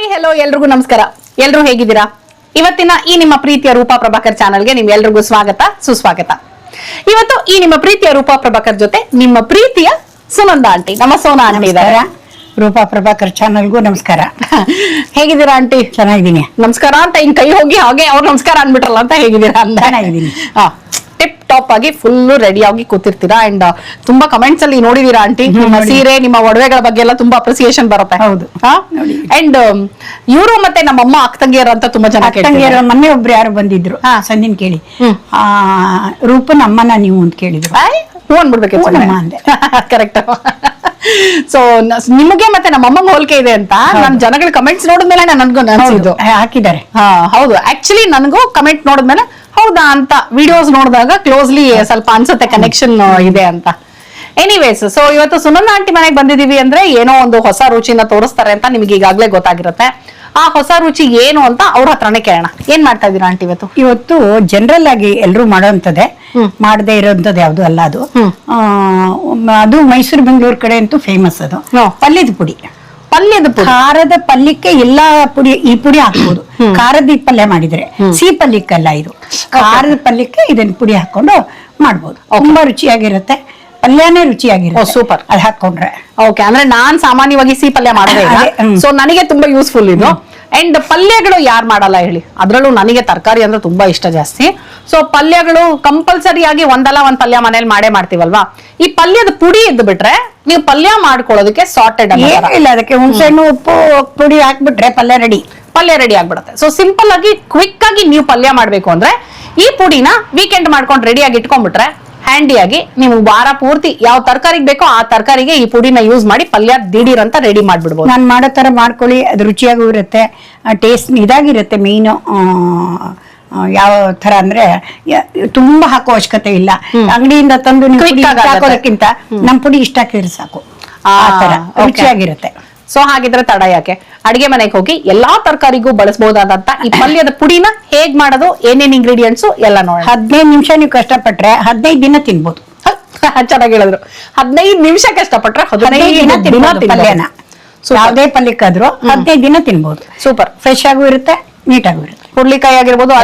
Hi hello ಎಲ್ರಿಗೂ ನಮಸ್ಕಾರ. ಎಲ್ರು ಹೇಗಿದ್ದೀರಾ? ಇವತ್ತಿನ ಈ ನಿಮ್ಮ ಪ್ರೀತಿಯ ರೂಪಾ ಪ್ರಭಾಕರ್ ಚಾನಲ್ಗೆ ನಿಮ್ಗೆಲ್ರಿಗೂ ಸ್ವಾಗತ ಸುಸ್ವಾಗತ. ಇವತ್ತು ಈ ನಿಮ್ಮ ಪ್ರೀತಿಯ ರೂಪಾ ಪ್ರಭಾಕರ್ ಜೊತೆ ನಿಮ್ಮ ಪ್ರೀತಿಯ ಸುನಂದ ಆಂಟಿ ನಮ್ಮ ಸೋನಾ ಆಂಟಿ ಇದ್ದಾರೆ. ರೂಪಾ ಪ್ರಭಾಕರ್ ಚಾನಲ್ಗೂ ನಮಸ್ಕಾರ. ಹೇಗಿದ್ದೀರಾ ಆಂಟಿ? ಚೆನ್ನಾಗಿದ್ದೀನಿ. ನಮಸ್ಕಾರ ಅಂತ ಹಿಂಗ್ ಕೈ ಹೋಗಿ ಹಾಗೆ ಅವ್ರು ನಮಸ್ಕಾರ ಅಂದ್ಬಿಟ್ರಲ್ಲ ಅಂತ ಹೇಗಿದ್ದೀರಾ ಅಂತ? ಚೆನ್ನಾಗಿದ್ದೀನಿ. ಟಿಪ್ ಆಗಿ ಫುಲ್ ರೆಡಿ ಆಗಿ ಕೂತಿರ್ತೀರಾ? ಅಂಡ್ ತುಂಬಾ ಕಮೆಂಟ್ಸ್ ಅಲ್ಲಿ ನೋಡಿದೀರಾ ಆಂಟಿ ನಿಮ್ಮ. ಸೀರೆ ನಿಮ್ಮ ಒಡವೆಗಳ ಬಗ್ಗೆ ಎಲ್ಲ ತುಂಬಾ ಅಪ್ರಿಸಿಯೇಷನ್ ಬರುತ್ತೆ. ಹೌದು. ಅಂಡ್ ಇವರು ಮತ್ತೆ ನಮ್ಮಮ್ಮ ಅಕ್ಕ ತಂಗಿಯರು ಅಂತ ತುಂಬಾ ಜನ ತಂಗಿಯರು ಕೇಳ್ತಿದ್ದಾರೆ. ಮೊನ್ನೆ ಒಬ್ರು ಯಾರು ಬಂದಿದ್ರು. ಸಂದಿನ ಕೇಳಿ. ಆ ರೂಪನ ಅಮ್ಮನ ನೀವು ಅಂತ ಕೇಳಿದ್ರು. ಅನ್ಬಿಡ್ಬೇಕು. ಕರೆಕ್ಟ್ ಸೊ ನಿಮಗೆ ಮತ್ತೆ ನಮ್ಮಮ್ಮಂಗ್ ಹೋಲಿಕೆ ಇದೆ ಅಂತ ನನ್ ಜನಗಳ ಕಮೆಂಟ್ಸ್ ನೋಡಿದ್ಮೇಲೆ ನನಗೂ ಅನ್ಸಿದ್ದು. ಹಾಕಿದ್ದಾರೆ. ಹೌದು. ಆಕ್ಚುಲಿ ನನಗೂ ಕಮೆಂಟ್ ನೋಡಿದ್ಮೇಲೆ ಹೌದಾ ಅಂತ ವಿಡಿಯೋಸ್ ನೋಡಿದಾಗ ಕ್ಲೋಸ್ಲಿ ಸ್ವಲ್ಪ ಅನ್ಸುತ್ತೆ ಕನೆಕ್ಷನ್ ಇದೆ ಅಂತ. ಎನಿವೇಸ್ ಸೊ ಇವತ್ತು ಸುನಂದ ಆಂಟಿ ಮನೆಗೆ ಬಂದಿದೀವಿ ಅಂದ್ರೆ ಏನೋ ಒಂದು ಹೊಸ ರುಚಿನ ತೋರಿಸ್ತಾರೆ ಅಂತ ನಿಮ್ಗೆ ಈಗಾಗಲೇ ಗೊತ್ತಾಗಿರುತ್ತೆ. ಆ ಹೊಸ ರುಚಿ ಏನು ಅಂತ ಅವ್ರ ಹತ್ರನೇ ಕೇಳೋಣ. ಏನ್ ಮಾಡ್ತಾ ಇದೀರಾ ಆಂಟಿ ಇವತ್ತು? ಇವತ್ತು ಜನರಲ್ ಆಗಿ ಎಲ್ರು ಮಾಡೋಂಥದ್ದೇ. ಮಾಡದೇ ಇರೋಂಥದ್ದು ಯಾವ್ದು ಅಲ್ಲ ಅದು. ಅದು ಮೈಸೂರು ಬೆಂಗಳೂರು ಕಡೆ ಅಂತೂ ಫೇಮಸ್ ಅದು. ಪಲ್ಲಿದ ಪಲ್ಯದ ಪುಡಿ. ಪಲ್ಯದ ಖಾರದ ಪಲ್ಯಕ್ಕೆ ಎಲ್ಲಾ ಪುಡಿ ಈ ಪುಡಿ ಹಾಕ್ಬೋದು. ಖಾರದ ಈ ಪಲ್ಯ ಮಾಡಿದ್ರೆ ಸಿಹಿ ಪಲ್ಯಕ್ಕಲ್ಲ ಇದು. ಖಾರದ ಪಲ್ಯಕ್ಕೆ ಇದನ್ನ ಪುಡಿ ಹಾಕೊಂಡು ಮಾಡ್ಬೋದು. ತುಂಬಾ ರುಚಿಯಾಗಿರುತ್ತೆ. ಪಲ್ಯನೇ ರುಚಿಯಾಗಿರುತ್ತೆ. ಸೂಪರ್ ಅದ್ ಅದು ಹಾಕೊಂಡ್ರೆ ಓಕೆ ಅಂದ್ರೆ ನಾನ್ ಸಾಮಾನ್ಯವಾಗಿ ಸಿಹಿ ಪಲ್ಯ ಮಾಡೋದೇ ಸೊ ನನಗೆ ತುಂಬಾ ಯೂಸ್ಫುಲ್ ಇದು. ಅಂಡ್ ಪಲ್ಯಗಳು ಯಾರು ಮಾಡಲ್ಲ ಹೇಳಿ. ಅದ್ರಲ್ಲೂ ನನಗೆ ತರಕಾರಿ ಅಂದ್ರೆ ತುಂಬಾ ಇಷ್ಟ ಜಾಸ್ತಿ. ಸೊ ಪಲ್ಯಗಳು ಕಂಪಲ್ಸರಿ ಆಗಿ ಒಂದಲ್ಲ ಒಂದ್ ಪಲ್ಯ ಮನೇಲಿ ಮಾಡೇ ಮಾಡ್ತೀವಲ್ವಾ? ಈ ಪಲ್ಯದ ಪುಡಿ ಇದ್ದು ಬಿಟ್ರೆ ನೀವು ಪಲ್ಯ ಮಾಡ್ಕೊಳ್ಳೋದಕ್ಕೆ ಸಾರ್ಟೆಡ್ ಇಲ್ಲ ಅದಕ್ಕೆ ಹುಣಸೆಹಣ್ಣು ಉಪ್ಪು ಪುಡಿ ಹಾಕ್ಬಿಟ್ರೆ ಪಲ್ಯ ರೆಡಿ ಪಲ್ಯ ರೆಡಿ ಆಗ್ಬಿಡುತ್ತೆ. ಸೊ ಸಿಂಪಲ್ ಆಗಿ ಕ್ವಿಕ್ ಆಗಿ ನೀವು ಪಲ್ಯ ಮಾಡ್ಬೇಕು ಅಂದ್ರೆ ಈ ಪುಡಿನ ವೀಕೆಂಡ್ ಮಾಡ್ಕೊಂಡು ರೆಡಿಯಾಗಿ ಇಟ್ಕೊಂಡ್ಬಿಟ್ರೆ ಹ್ಯಾಂಡಿಯಾಗಿ ನೀವು ವಾರ ಪೂರ್ತಿ ಯಾವ ತರಕಾರಿಗೆ ಬೇಕೋ ಆ ತರಕಾರಿಗೆ ಈ ಪುಡಿನ ಯೂಸ್ ಮಾಡಿ ಪಲ್ಯ ದಿಢೀರ್ ಅಂತ ರೆಡಿ ಮಾಡ್ಬಿಡ್ಬೋದು. ನಾನು ಮಾಡೋ ತರ ಮಾಡ್ಕೊಳ್ಳಿ ಅದು ರುಚಿಯಾಗೂ ಇರುತ್ತೆ ಟೇಸ್ಟ್ ಇದಾಗಿರುತ್ತೆ ಮೇನ್ ಯಾವ ತರ ಅಂದ್ರೆ ತುಂಬಾ ಹಾಕೋ ಅವಶ್ಯಕತೆ ಇಲ್ಲ. ಅಂಗಡಿಯಿಂದ ತಂದು ಹಾಕೋದಕ್ಕಿಂತ ನಮ್ ಪುಡಿ ಇಷ್ಟ ಹಾಕಿದ್ರೆ ಸಾಕು. ಆ ತರ ರುಚಿಯಾಗಿರುತ್ತೆ. ಸೊ ಹಾಗಿದ್ರೆ ತಡ ಯಾಕೆ? ಅಡಿಗೆ ಮನೆಗೆ ಹೋಗಿ ಎಲ್ಲಾ ತರಕಾರಿಗೂ ಬಳಸಬಹುದಾದಂತ ಈ ಪಲ್ಯದ ಪುಡಿನ ಹೇಗ್ ಮಾಡೋದು ಏನೇನ್ ಇಂಗ್ರೀಡಿಯೆಂಟ್ಸ್ ಎಲ್ಲ ನೋಡಿ ಹದಿನೈದು ನಿಮಿಷ ನೀವು ಕಷ್ಟಪಟ್ರೆ ಹದಿನೈದು ದಿನ ತಿನ್ಬೋದು. ಚೆನ್ನಾಗಿ ಹೇಳಿದ್ರು. ಹದಿನೈದು ನಿಮಿಷ ಕಷ್ಟಪಟ್ರೆ ಹದಿನೈದು ದಿನ ಪಲ್ಯನ. ಯಾವುದೇ ಪಲ್ಯಕ್ಕಾದ್ರೂ ಹದಿನೈದು ದಿನ ತಿನ್ಬೋದು. ಸೂಪರ್. ಫ್ರೆಶ್ ಆಗೂ ಇರುತ್ತೆ ನೀಟಾಗೂ ಇರುತ್ತೆ. ಹುರ್ಲಿಕಾಯಿ ಆಗಿರ್ಬೋದು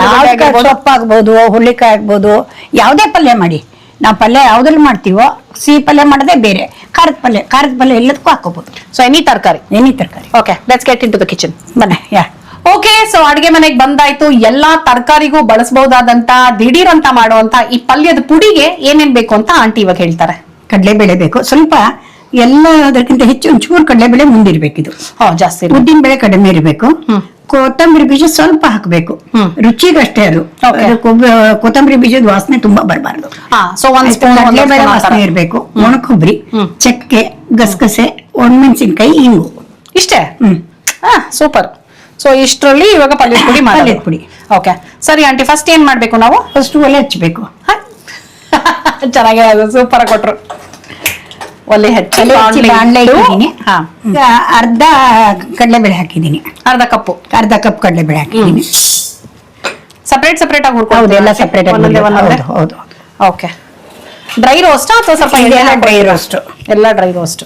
ಸೊಪ್ಪು ಆಗ್ಬೋದು ಹುಳ್ಳಿಕಾಯಿ ಆಗ್ಬೋದು ಯಾವುದೇ ಪಲ್ಯ ಮಾಡಿ. ನಾವು ಪಲ್ಯ ಯಾವ್ದ್ರಲ್ಲಿ ಮಾಡ್ತೀವೋ ಸಿಹಿ ಪಲ್ಯ ಮಾಡೋದೇ ಬೇರೆ. ಖಾರದ ಪಲ್ಯ ಖಾರದ ಪಲ್ಯ ಎಲ್ಲದಕ್ಕೂ ಹಾಕೋಬಹುದು ಸೊ ಎನಿ ತರಕಾರಿ? ಎನಿ ತರಕಾರಿ. Okay let's get in to the kitchen ಬನ್ನಿ ಯಾ. ಓಕೆ ಸೊ ಅಡುಗೆ ಮನೆಗೆ ಬಂದಾಯ್ತು. ಎಲ್ಲಾ ತರಕಾರಿಗೂ ಬಳಸಬಹುದಾದಂತ ದಿಢೀರ್ ಅಂತ ಮಾಡುವಂತ ಈ ಪಲ್ಯದ ಪುಡಿಗೆ ಏನೇನ್ ಬೇಕು ಅಂತ ಆಂಟಿ ಇವಾಗ ಹೇಳ್ತಾರೆ. ಕಡಲೆಬೇಳೆ ಬೇಕು. ಸ್ವಲ್ಪ ಎಲ್ಲ ಅದಕ್ಕಿಂತ ಹೆಚ್ಚು ಒಂಚೂರು ಕಡಲೆಬೇಳೆ ಮುಂದಿರ್ಬೇಕಿದು ಜಾಸ್ತಿ. ಉದ್ದಿನ ಬೇಳೆ ಕಡಿಮೆ ಇರಬೇಕು. ಕೊತ್ತಂಬರಿ ಬೀಜ ಸ್ವಲ್ಪ ಹಾಕಬೇಕು. ರುಚಿಗೆ ರುಚಿಗಷ್ಟೇ ಅದು. ಕೊತ್ತಂಬರಿ ಬೀಜದ ವಾಸನೆ ತುಂಬಾ ಬರಬಾರ್ದು. ವಾಸನೆ ಇರಬೇಕು. ಒಣ ಕೊಬ್ಬರಿ ಚಕ್ಕೆ ಗಸಗಸೆ ಒಣಮೆಣಸಿನ್ಕಾಯಿ ಇಂಗು. ಇಷ್ಟೇ? ಹ್ಮ್. ಸೂಪರ್. ಸೊ ಇಷ್ಟರಲ್ಲಿ ಇವಾಗ ಪಲ್ಯದ ಪುಡಿ ಪಲ್ಯದ ಪುಡಿ. ಓಕೆ ಸರಿ ಆಂಟಿ ಫಸ್ಟ್ ಏನ್ ಮಾಡ್ಬೇಕು ನಾವು? ಫಸ್ಟ್ ಒಲೆ ಹಚ್ಚಬೇಕು ಚೆನ್ನಾಗಿ ಸೂಪರ್ ಕೊಟ್ರು. ಒಲೆ ಹಚ್ಚಿ ಇಟ್ಟಿದ್ದೀನಿ. ಹಾ. ಅರ್ಧ ಕಡಲೆಬೇಳೆ ಹಾಕಿದ್ದೀನಿ. ಅರ್ಧ ಕಪ್ಪು. ಅರ್ಧ ಕಪ್ ಕಡಲೆಬೇಳೆ ಹಾಕಿದ್ದೀನಿ. ಸಪರೇಟ್ ಸಪರೇಟ್ ಆಗಿ ಹುರ್ಕೊಂಡು ಎಲ್ಲ ಸಪ್ರೇಟ್ ಒಂದೊಂದೇ ಹೌದು ಓಕೆ ಡ್ರೈ ರೋಸ್ಟ್ ಅಥವಾ ಸ್ವಲ್ಪ ಎಣ್ಣೆ ಡ್ರೈ ರೋಸ್ಟ್ ಎಲ್ಲ ಡ್ರೈ ರೋಸ್ಟ್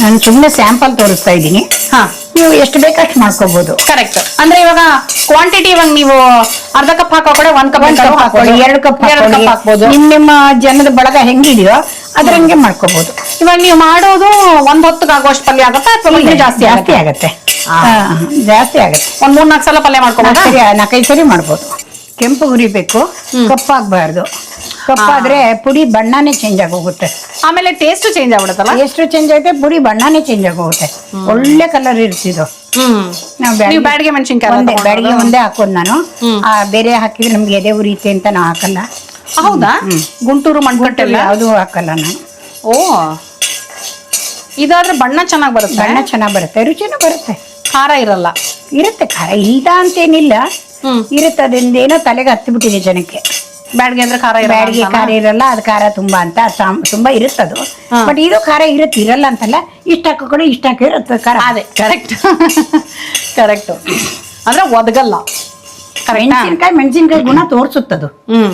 ನಾನು ಸುಮ್ಮನೆ ಸ್ಯಾಂಪಲ್ ತೋರಿಸ್ತಾ ಇದ್ದೀನಿ. ಹಾ. ನೀವು ಎಷ್ಟು ಬೇಕಷ್ಟು ಮಾಡ್ಕೋಬಹುದು ಕರೆಕ್ಟ್ ಅಂದ್ರೆ ಇವಾಗ ಕ್ವಾಂಟಿಟಿ ಇವಾಗ ನೀವು ಅರ್ಧ ಕಪ್ ಹಾಕೋ ಕಡೆ ಒಂದ್ ಕಪ್ ಒಂದ್ ಕಪ್ ಹಾಕೊಳ್ಳಿ ಎರಡು ಕಪ್ ಎರಡು ಕಪ್ ಹಾಕ್ಬೋದು. ನಿಮ್ ನಿಮ್ಮ ಜನದ ಬಳಗ ಹೆಂಗಿದೆಯೋ ಅದ್ರಂಗೆ ಮಾಡ್ಕೋಬಹುದು ಇವಾಗ ನೀವು ಮಾಡೋದು ಒಂದ್ ಹೊತ್ತಿಗೆ ಆಗುವಷ್ಟು ಪಲ್ಯ ಆಗುತ್ತಾ ಅಥವಾ ಇನ್ನೂ ಜಾಸ್ತಿ ಜಾಸ್ತಿ ಆಗುತ್ತೆ. ಜಾಸ್ತಿ ಆಗತ್ತೆ. ಒಂದ್ ಮೂರ್ ನಾಲ್ಕು ಸಲ ಪಲ್ಯ ಮಾಡ್ಕೋಬಹುದು ನಾಲ್ಕೈದು ಸರಿ ಮಾಡ್ಬೋದು. ಕೆಂಪು ಹುರಿಬೇಕು ಕಪ್ಪಾಗಬಾರ್ದು. ಕಪ್ಪಾದ್ರೆ ಪುಡಿ ಬಣ್ಣನೇ ಚೇಂಜ್ ಆಗೋಗುತ್ತೆ. ಆಮೇಲೆ ಟೇಸ್ಟ್ ಚೇಂಜ್ ಆಗ್ಬಿಡುತ್ತಲ್ಲ? ಎಷ್ಟು ಚೇಂಜ್ ಆಗುತ್ತೆ ಪುಡಿ ಬಣ್ಣನೇ ಚೇಂಜ್ ಆಗೋಗುತ್ತೆ. ಒಳ್ಳೆ ಕಲರ್ ಇರ್ತಿದ್ದು ಹ್ಮ್. ನಾವು ನೀವು ಬ್ಯಾಡಿಗೆ ಮೆಣಸಿನ್ಕಾಯಿ ಒಂದೇ ಬ್ಯಾಡಿಗೆ ಒಂದೇ ಹಾಕೋದು ನಾನು. ಆ, ಬೇರೆ ಹಾಕಿದ್ರೆ ನಮ್ಗೆ ಎದೆ ಉರಿಯುತ್ತೆ ಅಂತ ನಾವು ಹಾಕಲ್ಲ. ಹೌದಾ? ಗುಂಟೂರು ಮಣ್ಕಟ್ಟೆಲ್ಲ ಯಾವುದು ಹಾಕಲ್ಲ ನಾನು. ಓ. ಇದಾದ್ರೆ ಬಣ್ಣ ಚೆನ್ನಾಗಿ ಬರುತ್ತೆ? ಬಣ್ಣ ಚೆನ್ನಾಗಿ ಬರುತ್ತೆ ರುಚಿನೂ ಬರುತ್ತೆ. ಖಾರ ಇರಲ್ಲ. ಇರುತ್ತೆ ಖಾರ ಇಲ್ಲ ಅಂತೇನಿಲ್ಲ. ಹ್ಮ್. ಇರುತ್ತೆ ಅದರಿಂದ ಏನೋ ತಲೆಗೆ ಹತ್ತಿಬಿಟ್ಟಿದೆ ಜನಕ್ಕೆ. ಬ್ಯಾಡ್ಗೆ ಅಂದ್ರೆ ಖಾರ ಇರಲ್ಲ ಬ್ಯಾಡಿಗೆ ಖಾರ ಇರಲ್ಲ ಅದು ಖಾರ ತುಂಬಾ ಅಂತ ತುಂಬಾ ಇರುತ್ತದು. ಅದು ಬಟ್ ಇದು ಖಾರ ಇರುತ್ತೆ ಇರಲ್ಲ ಅಂತಲ್ಲ ಇಷ್ಟ ಹಾಕೋಕೊಂಡು ಇಷ್ಟ ಹಾಕಿರುತ್ತೆ ಖಾರ. ಅದೇ ಕರೆಕ್ಟ್ ಕರೆಕ್ಟ್ ಅಂದ್ರೆ ಒದಗಲ್ಲ. ಮೆಣಸಿನ್ಕಾಯಿ ಮೆಣಸಿನ್ಕಾಯಿ ಗುಣ ತೋರಿಸುತ್ತದು. ಹ್ಮ್.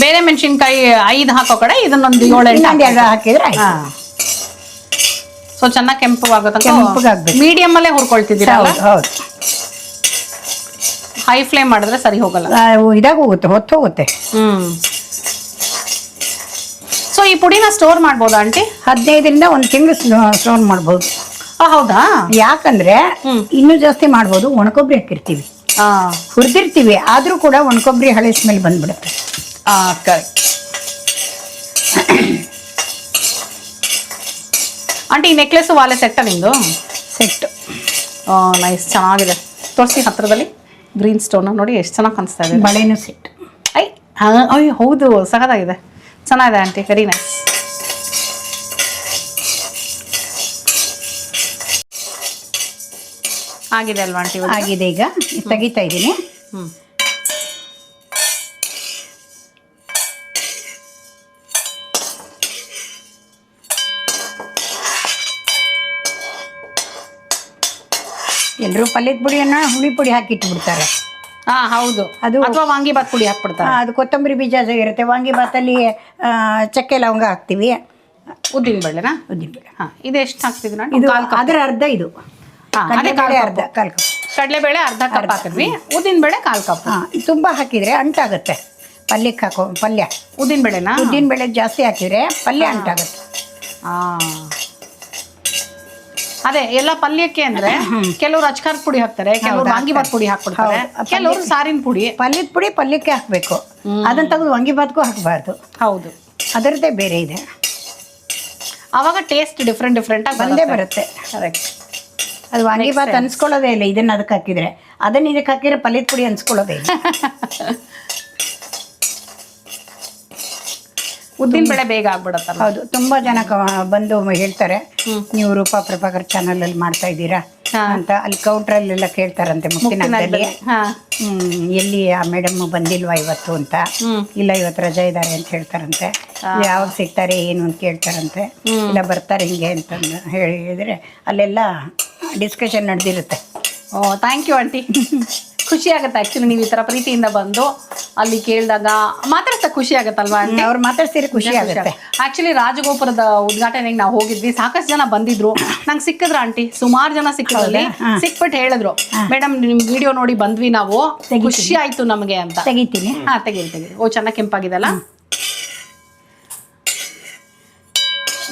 ಬೇರೆ ಮೆಣಸಿನ್ಕಾಯಿ ಐದು ಹಾಕೋ ಕಡೆ ಇದನ್ನೊಂದು ಏಳು ಎಂಟು ಇನ್ನೊಂದು ಎರಡು ಹಾಕಿದ್ರೆ ಸೊ ಚೆನ್ನಾಗಿ ಕೆಂಪಗಾಗುತ್ತೆ. ಮೀಡಿಯಂ ಅಲ್ಲೇ ಹುರ್ಕೊಳ್ತಿದ್ದೀರಾ ಹೌದು ಹೌದು. ಹೈ ಫ್ಲೇಮ್ ಮಾಡಿದ್ರೆ ಸರಿ ಹೋಗಲ್ಲ. ಇದಾಗೋಗುತ್ತೆ ಇದಾಗ ಹೋಗುತ್ತೆ ಹೊತ್ತು ಹೋಗುತ್ತೆ. ಹ್ಮ್. ಸೊ ಈ ಪುಡಿನ ಸ್ಟೋರ್ ಮಾಡ್ಬೋದಾ ಆಂಟಿ? ಹದಿನೈದರಿಂದ ಒಂದು ತಿಂಗಳು ಸ್ಟೋರ್ ಮಾಡ್ಬೋದು. ಹೌದಾ? ಯಾಕಂದ್ರೆ. ಇನ್ನೂ ಜಾಸ್ತಿ ಮಾಡ್ಬೋದು ಒಣಕೊಬ್ಬರಿ ಹಾಕಿರ್ತೀವಿ. ಆ. ಹುರಿದಿರ್ತೀವಿ ಆದ್ರೂ ಕೂಡ ಒಣಕೊಬ್ಬರಿ ಹಳೆ ಸ್ಮೆಲ್ ಬಂದ್ಬಿಡುತ್ತೆ. ಕರೆಕ್ಟ್ ಆಂಟಿ ಈ ನೆಕ್ಲೆಸ್ ವಾಲೆ ಸೆಟ್ಟ ನಿಮ್ದು ಸೆಟ್ ನೈಸ್ ಚೆನ್ನಾಗಿದೆ. ತೋರಿಸಿ ಹತ್ರದಲ್ಲಿ. ಗ್ರೀನ್ ಸ್ಟೋನ್ ನೋಡಿ ಎಷ್ಟು ಚೆನ್ನಾಗಿ ಕಾಣಿಸ್ತಾ ಇದೆ. ಬಳೆನೂ ಸೆಟ್ ಐ ಅಯ್ಯ ಹೌದು ಸಖತ್ತಾಗಿದೆ. ಚೆನ್ನಾಗಿದೆ ಆಂಟಿ ವೆರಿ ನೈಸ್ ಆಗಿದೆ ಅಲ್ವಾ ಆಂಟಿ ಆಗಿದೆ ಈಗ. ತೆಗಿತಾ ಇದ್ದೀನಿ. ಹ್ಮ್. ಎಲ್ಲರೂ ಪಲ್ಯದ ಪುಡಿಯನ್ನ ಹುಳಿ ಪುಡಿ ಹಾಕಿ ಇಟ್ಬಿಡ್ತಾರೆ ಹಾ ಹೌದು. ಅದು- ಅಥವಾ ವಾಂಗಿಬಾತ್ ಪುಡಿ ಹಾಕ್ಬಿಡ್ತಾರೆ. ಅದು ಕೊತ್ತಂಬರಿ ಬೀಜ ಇರುತ್ತೆ. ವಾಂಗಿಬಾತಲ್ಲಿ ಆ, ಚಕ್ಕೆ ಲವಂಗ ಹಾಕ್ತೀವಿ. ಉದ್ದಿನ ಬೇಳೆನಾ? ಉದ್ದಿನಬೇಳೆ ಹಾ ಇದು ಎಷ್ಟು ಹಾಕ್ತಿದ್ವಿ ಇದು ಕಾಲ್ ಕಪ್. ಅದರ ಅರ್ಧ ಇದು. ಹಾ, ಅದೇ ಕಾಲ್ ಅರ್ಧ ಕಾಲ್ ಕಪ್. ಕಡಲೆಬೇಳೆ ಅರ್ಧ ಕಪ್ ಹಾಕಿದ್ವಿ. ಉದ್ದಿನ ಬೇಳೆ ಕಾಲ್ ಕಪ್. ಹಾ ತುಂಬ ಹಾಕಿದ್ರೆ ಅಂಟಾಗುತ್ತೆ. ಪಲ್ಯಕ್ಕೆ ಹಾಕೋ ಪಲ್ಯ. ಉದ್ದಿನ ಬೇಳೆನಾ? ಉದ್ದಿನ ಬೇಳೆ ಜಾಸ್ತಿ ಹಾಕಿದ್ರೆ ಪಲ್ಯ ಅಂಟಾಗುತ್ತೆ. ಆ. ಅದೇ ಎಲ್ಲ ಪಲ್ಯಕ್ಕೆ ಅಂದ್ರೆ ಕೆಲವರು ಅಚ್ಕಾರ್ ಪುಡಿ ಹಾಕ್ತಾರೆ ಕೆಲವರು ವಾಂಗಿಬಾತ್ ಪುಡಿ ಹಾಕ್ಬಿಡ್ತಾರೆ. ಕೆಲವರು ಸಾರಿನ ಪುಡಿ. ಪಲ್ಯದ ಪುಡಿ ಪಲ್ಯಕ್ಕೆ ಹಾಕಬೇಕು. ಅದನ್ನ ತೆಗೆದು ವಾಂಗಿಬಾತ್ಗೂ ಹಾಕಬಾರ್ದು. ಹೌದು. ಅದರದ್ದೇ ಬೇರೆ ಇದೆ. ಅವಾಗ ಟೇಸ್ಟ್ ಡಿಫ್ರೆಂಟ್ ಡಿಫ್ರೆಂಟ್ ಆಗಿ ಬಂದೇ ಬರುತ್ತೆ. ಕರೆಕ್ಟ್ ಅದು ವಾಂಗಿಬಾತ್ ಅನ್ಸ್ಕೊಳ್ಳೋದೇ ಇಲ್ಲ ಇದನ್ನ ಅದಕ್ಕೆ ಹಾಕಿದ್ರೆ. ಅದನ್ನ ಇದಕ್ಕೆ ಹಾಕಿದ್ರೆ ಪಲ್ಯದ ಪುಡಿ ಅನ್ಸ್ಕೊಳ್ಳೋದೇ ಇಲ್ಲ. ಉದ್ದಿನ ಬೆಳೆ ಬೇಗ ಆಗ್ಬಿಡತ್ತಲ್ಲ ಹೌದು ತುಂಬಾ ಜನ ಕ- ಬಂದು ಹೇಳ್ತಾರೆ ನೀವು ರೂಪಾ ಪ್ರಭಾಕರ್ ಚಾನಲ್ ಅಲ್ಲಿ ಮಾಡ್ತಾ ಇದ್ದೀರಾ ಅಂತ ಅಲ್ಲಿ ಕೌಂಟ್ರಲ್ಲೆಲ್ಲ ಕೇಳ್ತಾರಂತೆ ಮುಕ್ತಿನ ಹಾ. ಹ್ಮ್ ಎಲ್ಲಿ ಆ ಮೇಡಮ್ ಬಂದಿಲ್ವಾ ಇವತ್ತು ಅಂತ? ಹ್ಮ್. ಇಲ್ಲ ಇವತ್ತು ರಜೆ ಇದ್ದಾರೆ ಅಂತ ಹೇಳ್ತಾರಂತೆ. ಯಾವಾಗ ಸಿಗ್ತಾರೆ ಏನು ಅಂತ ಕೇಳ್ತಾರಂತೆ. ಇಲ್ಲ ಬರ್ತಾರೆ ಹಿಂಗೆ ಅಂತಂದು ಹೇಳಿದ್ರೆ ಅಲ್ಲೆಲ್ಲ ಡಿಸ್ಕಷನ್ ನಡೆದಿರುತ್ತೆ. ಓ ಥ್ಯಾಂಕ್ ಯು ಆಂಟಿ ಖುಷಿ ಆಗುತ್ತೆ ಆಕ್ಚುಲಿ ನೀವು ಈ ಥರ ಪ್ರೀತಿಯಿಂದ ಬಂದು ಅಲ್ಲಿ ಕೇಳಿದಾಗ ಮಾತಾಡ್ತಾ ಖುಷಿ ಆಗುತ್ತಲ್ವಾ ಆಂಟಿ ಅವ್ರು ಮಾತಾಡ್ಸಿದ್ರೆ ಖುಷಿ ಆಗುತ್ತೆ. ಆಕ್ಚುಲಿ ರಾಜಗೋಪುರದ ಉದ್ಘಾಟನೆಗೆ ನಾವು ಹೋಗಿದ್ವಿ. ಸಾಕಷ್ಟು ಜನ ಬಂದಿದ್ರು. ನಂಗೆ ಸಿಕ್ಕಿದ್ರ ಆಂಟಿ. ಸುಮಾರು ಜನ ಸಿಕ್ಕಿದ್ರಲ್ಲಿ. ಹಾ. ಸಿಕ್ಬಿಟ್ಟು ಹೇಳಿದ್ರು. ಮೇಡಮ್ ನಿಮ್ ವಿಡಿಯೋ ನೋಡಿ ಬಂದ್ವಿ ನಾವು. ಖುಷಿ ಆಯ್ತು ನಮಗೆ ಅಂತ. ತೆಗಿತೀನಿ. ಹಾ ತೆಗೀರಿ ತೆಗೀರಿ. ಓ ಚೆನ್ನಾಗಿ ಕೆಂಪಾಗಿದೆಲ್ಲ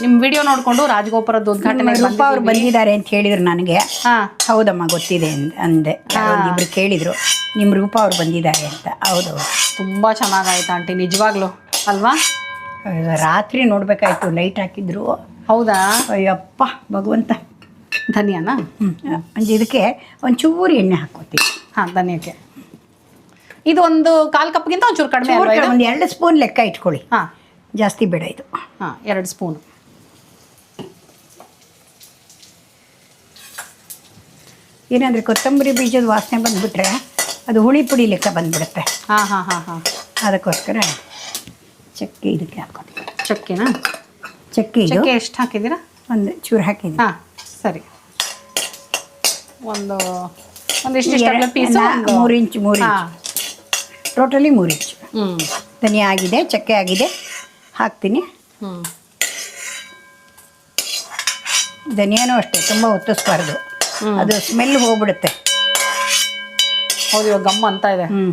ನಿಮ್ ವಿಡಿಯೋ ನೋಡ್ಕೊಂಡು ರಾಜಗೋಪುರದ ಉದ್ಘಾಟನೆ ರೂಪಾ ಅವ್ರು ಬಂದಿದ್ದಾರೆ. ಅಂತ ಹೇಳಿದ್ರು ನನಗೆ. ಹಾ. ಹೌದಮ್ಮ ಗೊತ್ತಿದೆ ಅಂದ್- ಅಂದೆ. ಇಬ್ರು ಕೇಳಿದ್ರು ನಿಮ್ಮ ರೂಪ ಅವ್ರು ಬಂದಿದ್ದಾರೆ ಅಂತ. ಹೌದು. ತುಂಬಾ ಚೆನ್ನಾಗಾಯ್ತು ಆಂಟಿ ನಿಜವಾಗ್ಲು ಅಲ್ವಾ? ಅಯ್ಯೋ, ರಾತ್ರಿ ನೋಡ್ಬೇಕಾಯ್ತು ಲೈಟ್ ಹಾಕಿದ್ರು. ಹೌದಾ? ಅಯ್ಯಪ್ಪ ಭಗವಂತ. ಧನಿಯಾನಾ? ಹ್ಮ್. ಇದಕ್ಕೆ ಇದಕ್ಕೆ ಒಂಚೂರು ಎಣ್ಣೆ ಹಾಕೋತೀವಿ ಹಾ ಧನಿಯಕ್ಕೆ. ಇದು ಒಂದು ಕಾಲ್ ಕಪ್ಗಿಂತ ಒಂಚೂರು ಕಡಿಮೆ ಅಲ್ವಾ ಇದು? ಒಂದು ಎರಡು ಸ್ಪೂನ್ ಲೆಕ್ಕ ಇಟ್ಕೊಳ್ಳಿ. ಹಾ. ಜಾಸ್ತಿ ಬೇಡ ಇದು. ಹಾ ಎರಡು ಸ್ಪೂನ್. ಏನಂದ್ರೆ ಕೊತ್ತಂಬರಿ ಬೀಜದ ವಾಸನೆ ಬಂದುಬಿಟ್ರೆ ಅದು ಹುಳಿ ಪುಡಿ ಲೆಕ್ಕ ಹಾಂ ಹಾಂ ಹಾಂ ಹಾಂ ಹಾ. ಅದಕ್ಕೋಸ್ಕರ ಚಕ್ಕೆ ಇದಕ್ಕೆ ಹಾಕೋತೀವಿ ಚಕ್ಕೆನಾ? ಚಕ್ಕೆ ಚಕ್ಕೆ ಎಷ್ಟು ಹಾಕಿದ್ದೀರಾ? ಒಂದು ಚೂರು ಹಾಕಿದ್ದೀನಿ. ಹಾಂ ಸರಿ. ಒಂದು ಒಂದಿಷ್ಟು ಪೀಸು ಮೂರು ಇಂಚು ಮೂರು ಹಾ. ಟೋಟಲಿ ಮೂರು ಇಂಚು. ಹ್ಞೂ ಧನಿಯಾ ಆಗಿದೆ ಚಕ್ಕೆ ಆಗಿದೆ. ಹಾಕ್ತೀನಿ. ಹ್ಞೂ ಧನಿಯಾನೂ ಅಷ್ಟೇ ತುಂಬ ಒತ್ತಿಸ್ಬಾರ್ದು. ಅದು ಸ್ಮೆಲ್ ಹೋಗ್ಬಿಡುತ್ತೆ. ಹೌದು ಇವಾಗ ಗಮ್ ಅಂತ ಇದೆ. ಹ್ಞೂ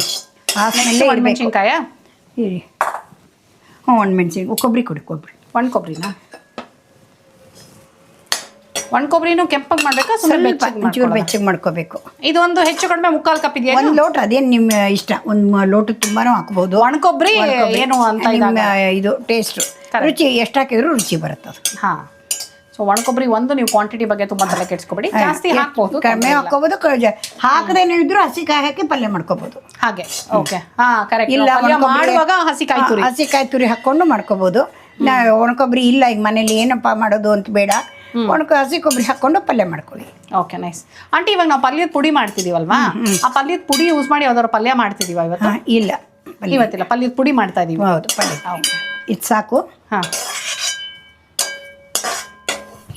ಆ ಸ್ಮೆಲ್ಲೇ ಇರಬೇಕು. ಮೆಣಸಿನ್ಕಾಯ? ಇರಿ. ಹ್ಞೂ ಒಂದು ಮೆಣಸಿನ ಕೊಬ್ಬರಿ ಕೊಡಿ ಕೊಬ್ಬರಿ. ಒಣ ಕೊಬ್ಬರಿನ? ಒಣ ಕೊಬ್ಬರಿನೂ ಕೆಂಪಾಗಿ ಮಾಡ್ಬೇಕು ಸುಮ್ಮನೆ ಸ್ವಲ್ಪ ಒಂಚೂರು ಬೆಚ್ಚಗೆ ಮಾಡ್ಕೋಬೇಕು. ಇದು ಒಂದು ಹೆಚ್ಚು ಕಡಿಮೆ ಮುಕ್ಕಾಲು ಕಪ್ ಇದೆಯಾ ಒಂದು ಲೋಟ ಅದೇನು ನಿಮ್ಮ ಇಷ್ಟ? ಒಂದು ಲೋಟಕ್ಕೆ ತುಂಬಾನು ಹಾಕ್ಬೋದು. ಒಣ ಕೊಬ್ಬರಿ ಏನು ಅಂತ ನಿಮ್ಮ ಇದು ಟೇಸ್ಟ್ ರುಚಿ ಎಷ್ಟು ಹಾಕಿದ್ರು ರುಚಿ ಬರುತ್ತೆ ಅದು ಹಾ. ಸೊ ಒಣ ಕೊಬ್ಬರಿ ಒಂದು ನೀವು ಕ್ವಾಂಟಿಟಿ ಬಗ್ಗೆ ತುಂಬಾ ತಲೆ ಕೆಡಿಸ್ಕೊಬೇಡಿ. ಜಾಸ್ತಿ ಹಾಕ್ಬೋದು ಕಡಿಮೆ ಹಾಕೋಬಹುದು ಹಾಕದೆ ಇದ್ರು ಇದ್ರು ಹಸಿಕಾಯಿ ಹಾಕಿ ಪಲ್ಯ ಮಾಡ್ಕೋಬಹುದು ಹಾಗೆ ಓಕೆ ಹಾ ಕರೆಕ್ಟ್ ಇಲ್ಲ ಒಣಕೊಬ್ಬರಿ- ಮಾಡುವಾಗ ಹಸಿ ಕಾಯಿ ತುರಿ ಹಸಿಕಾಯಿ ತುರಿ ಹಾಕೊಂಡು ಮಾಡ್ಕೋಬಹುದು ಒಣಕೊಬ್ಬರಿ ಇಲ್ಲ ಈಗ ಮನೇಲಿ ಏನಪ್ಪ ಮಾಡೋದು ಅಂತ ಬೇಡ. ಒಣಕ ಹಸಿ ಕೊಬ್ಬರಿ ಹಾಕೊಂಡು ಪಲ್ಯ ಮಾಡ್ಕೊಳ್ಳಿ. ಓಕೆ ನೈಸ್ ಆಂಟಿ ಇವಾಗ ನಾವು ಪಲ್ಯದ ಪುಡಿ ಮಾಡ್ತಿದೀವಲ್ವಾ? ಆ ಪಲ್ಯದ ಪುಡಿ ಯೂಸ್ ಮಾಡಿ ಯಾವ್ದಾದ್ರು ಪಲ್ಯ ಮಾಡ್ತಿದೀವ ಇವತ್ತು? ಇಲ್ಲ. ಇವತ್ತಿಲ್ಲ ಪಲ್ಯದ ಪುಡಿ ಮಾಡ್ತಾ ಇದೀವಿ. ಹೌದು ಪಲ್ಯ. ಇದು ಸಾಕು. ಹಾ.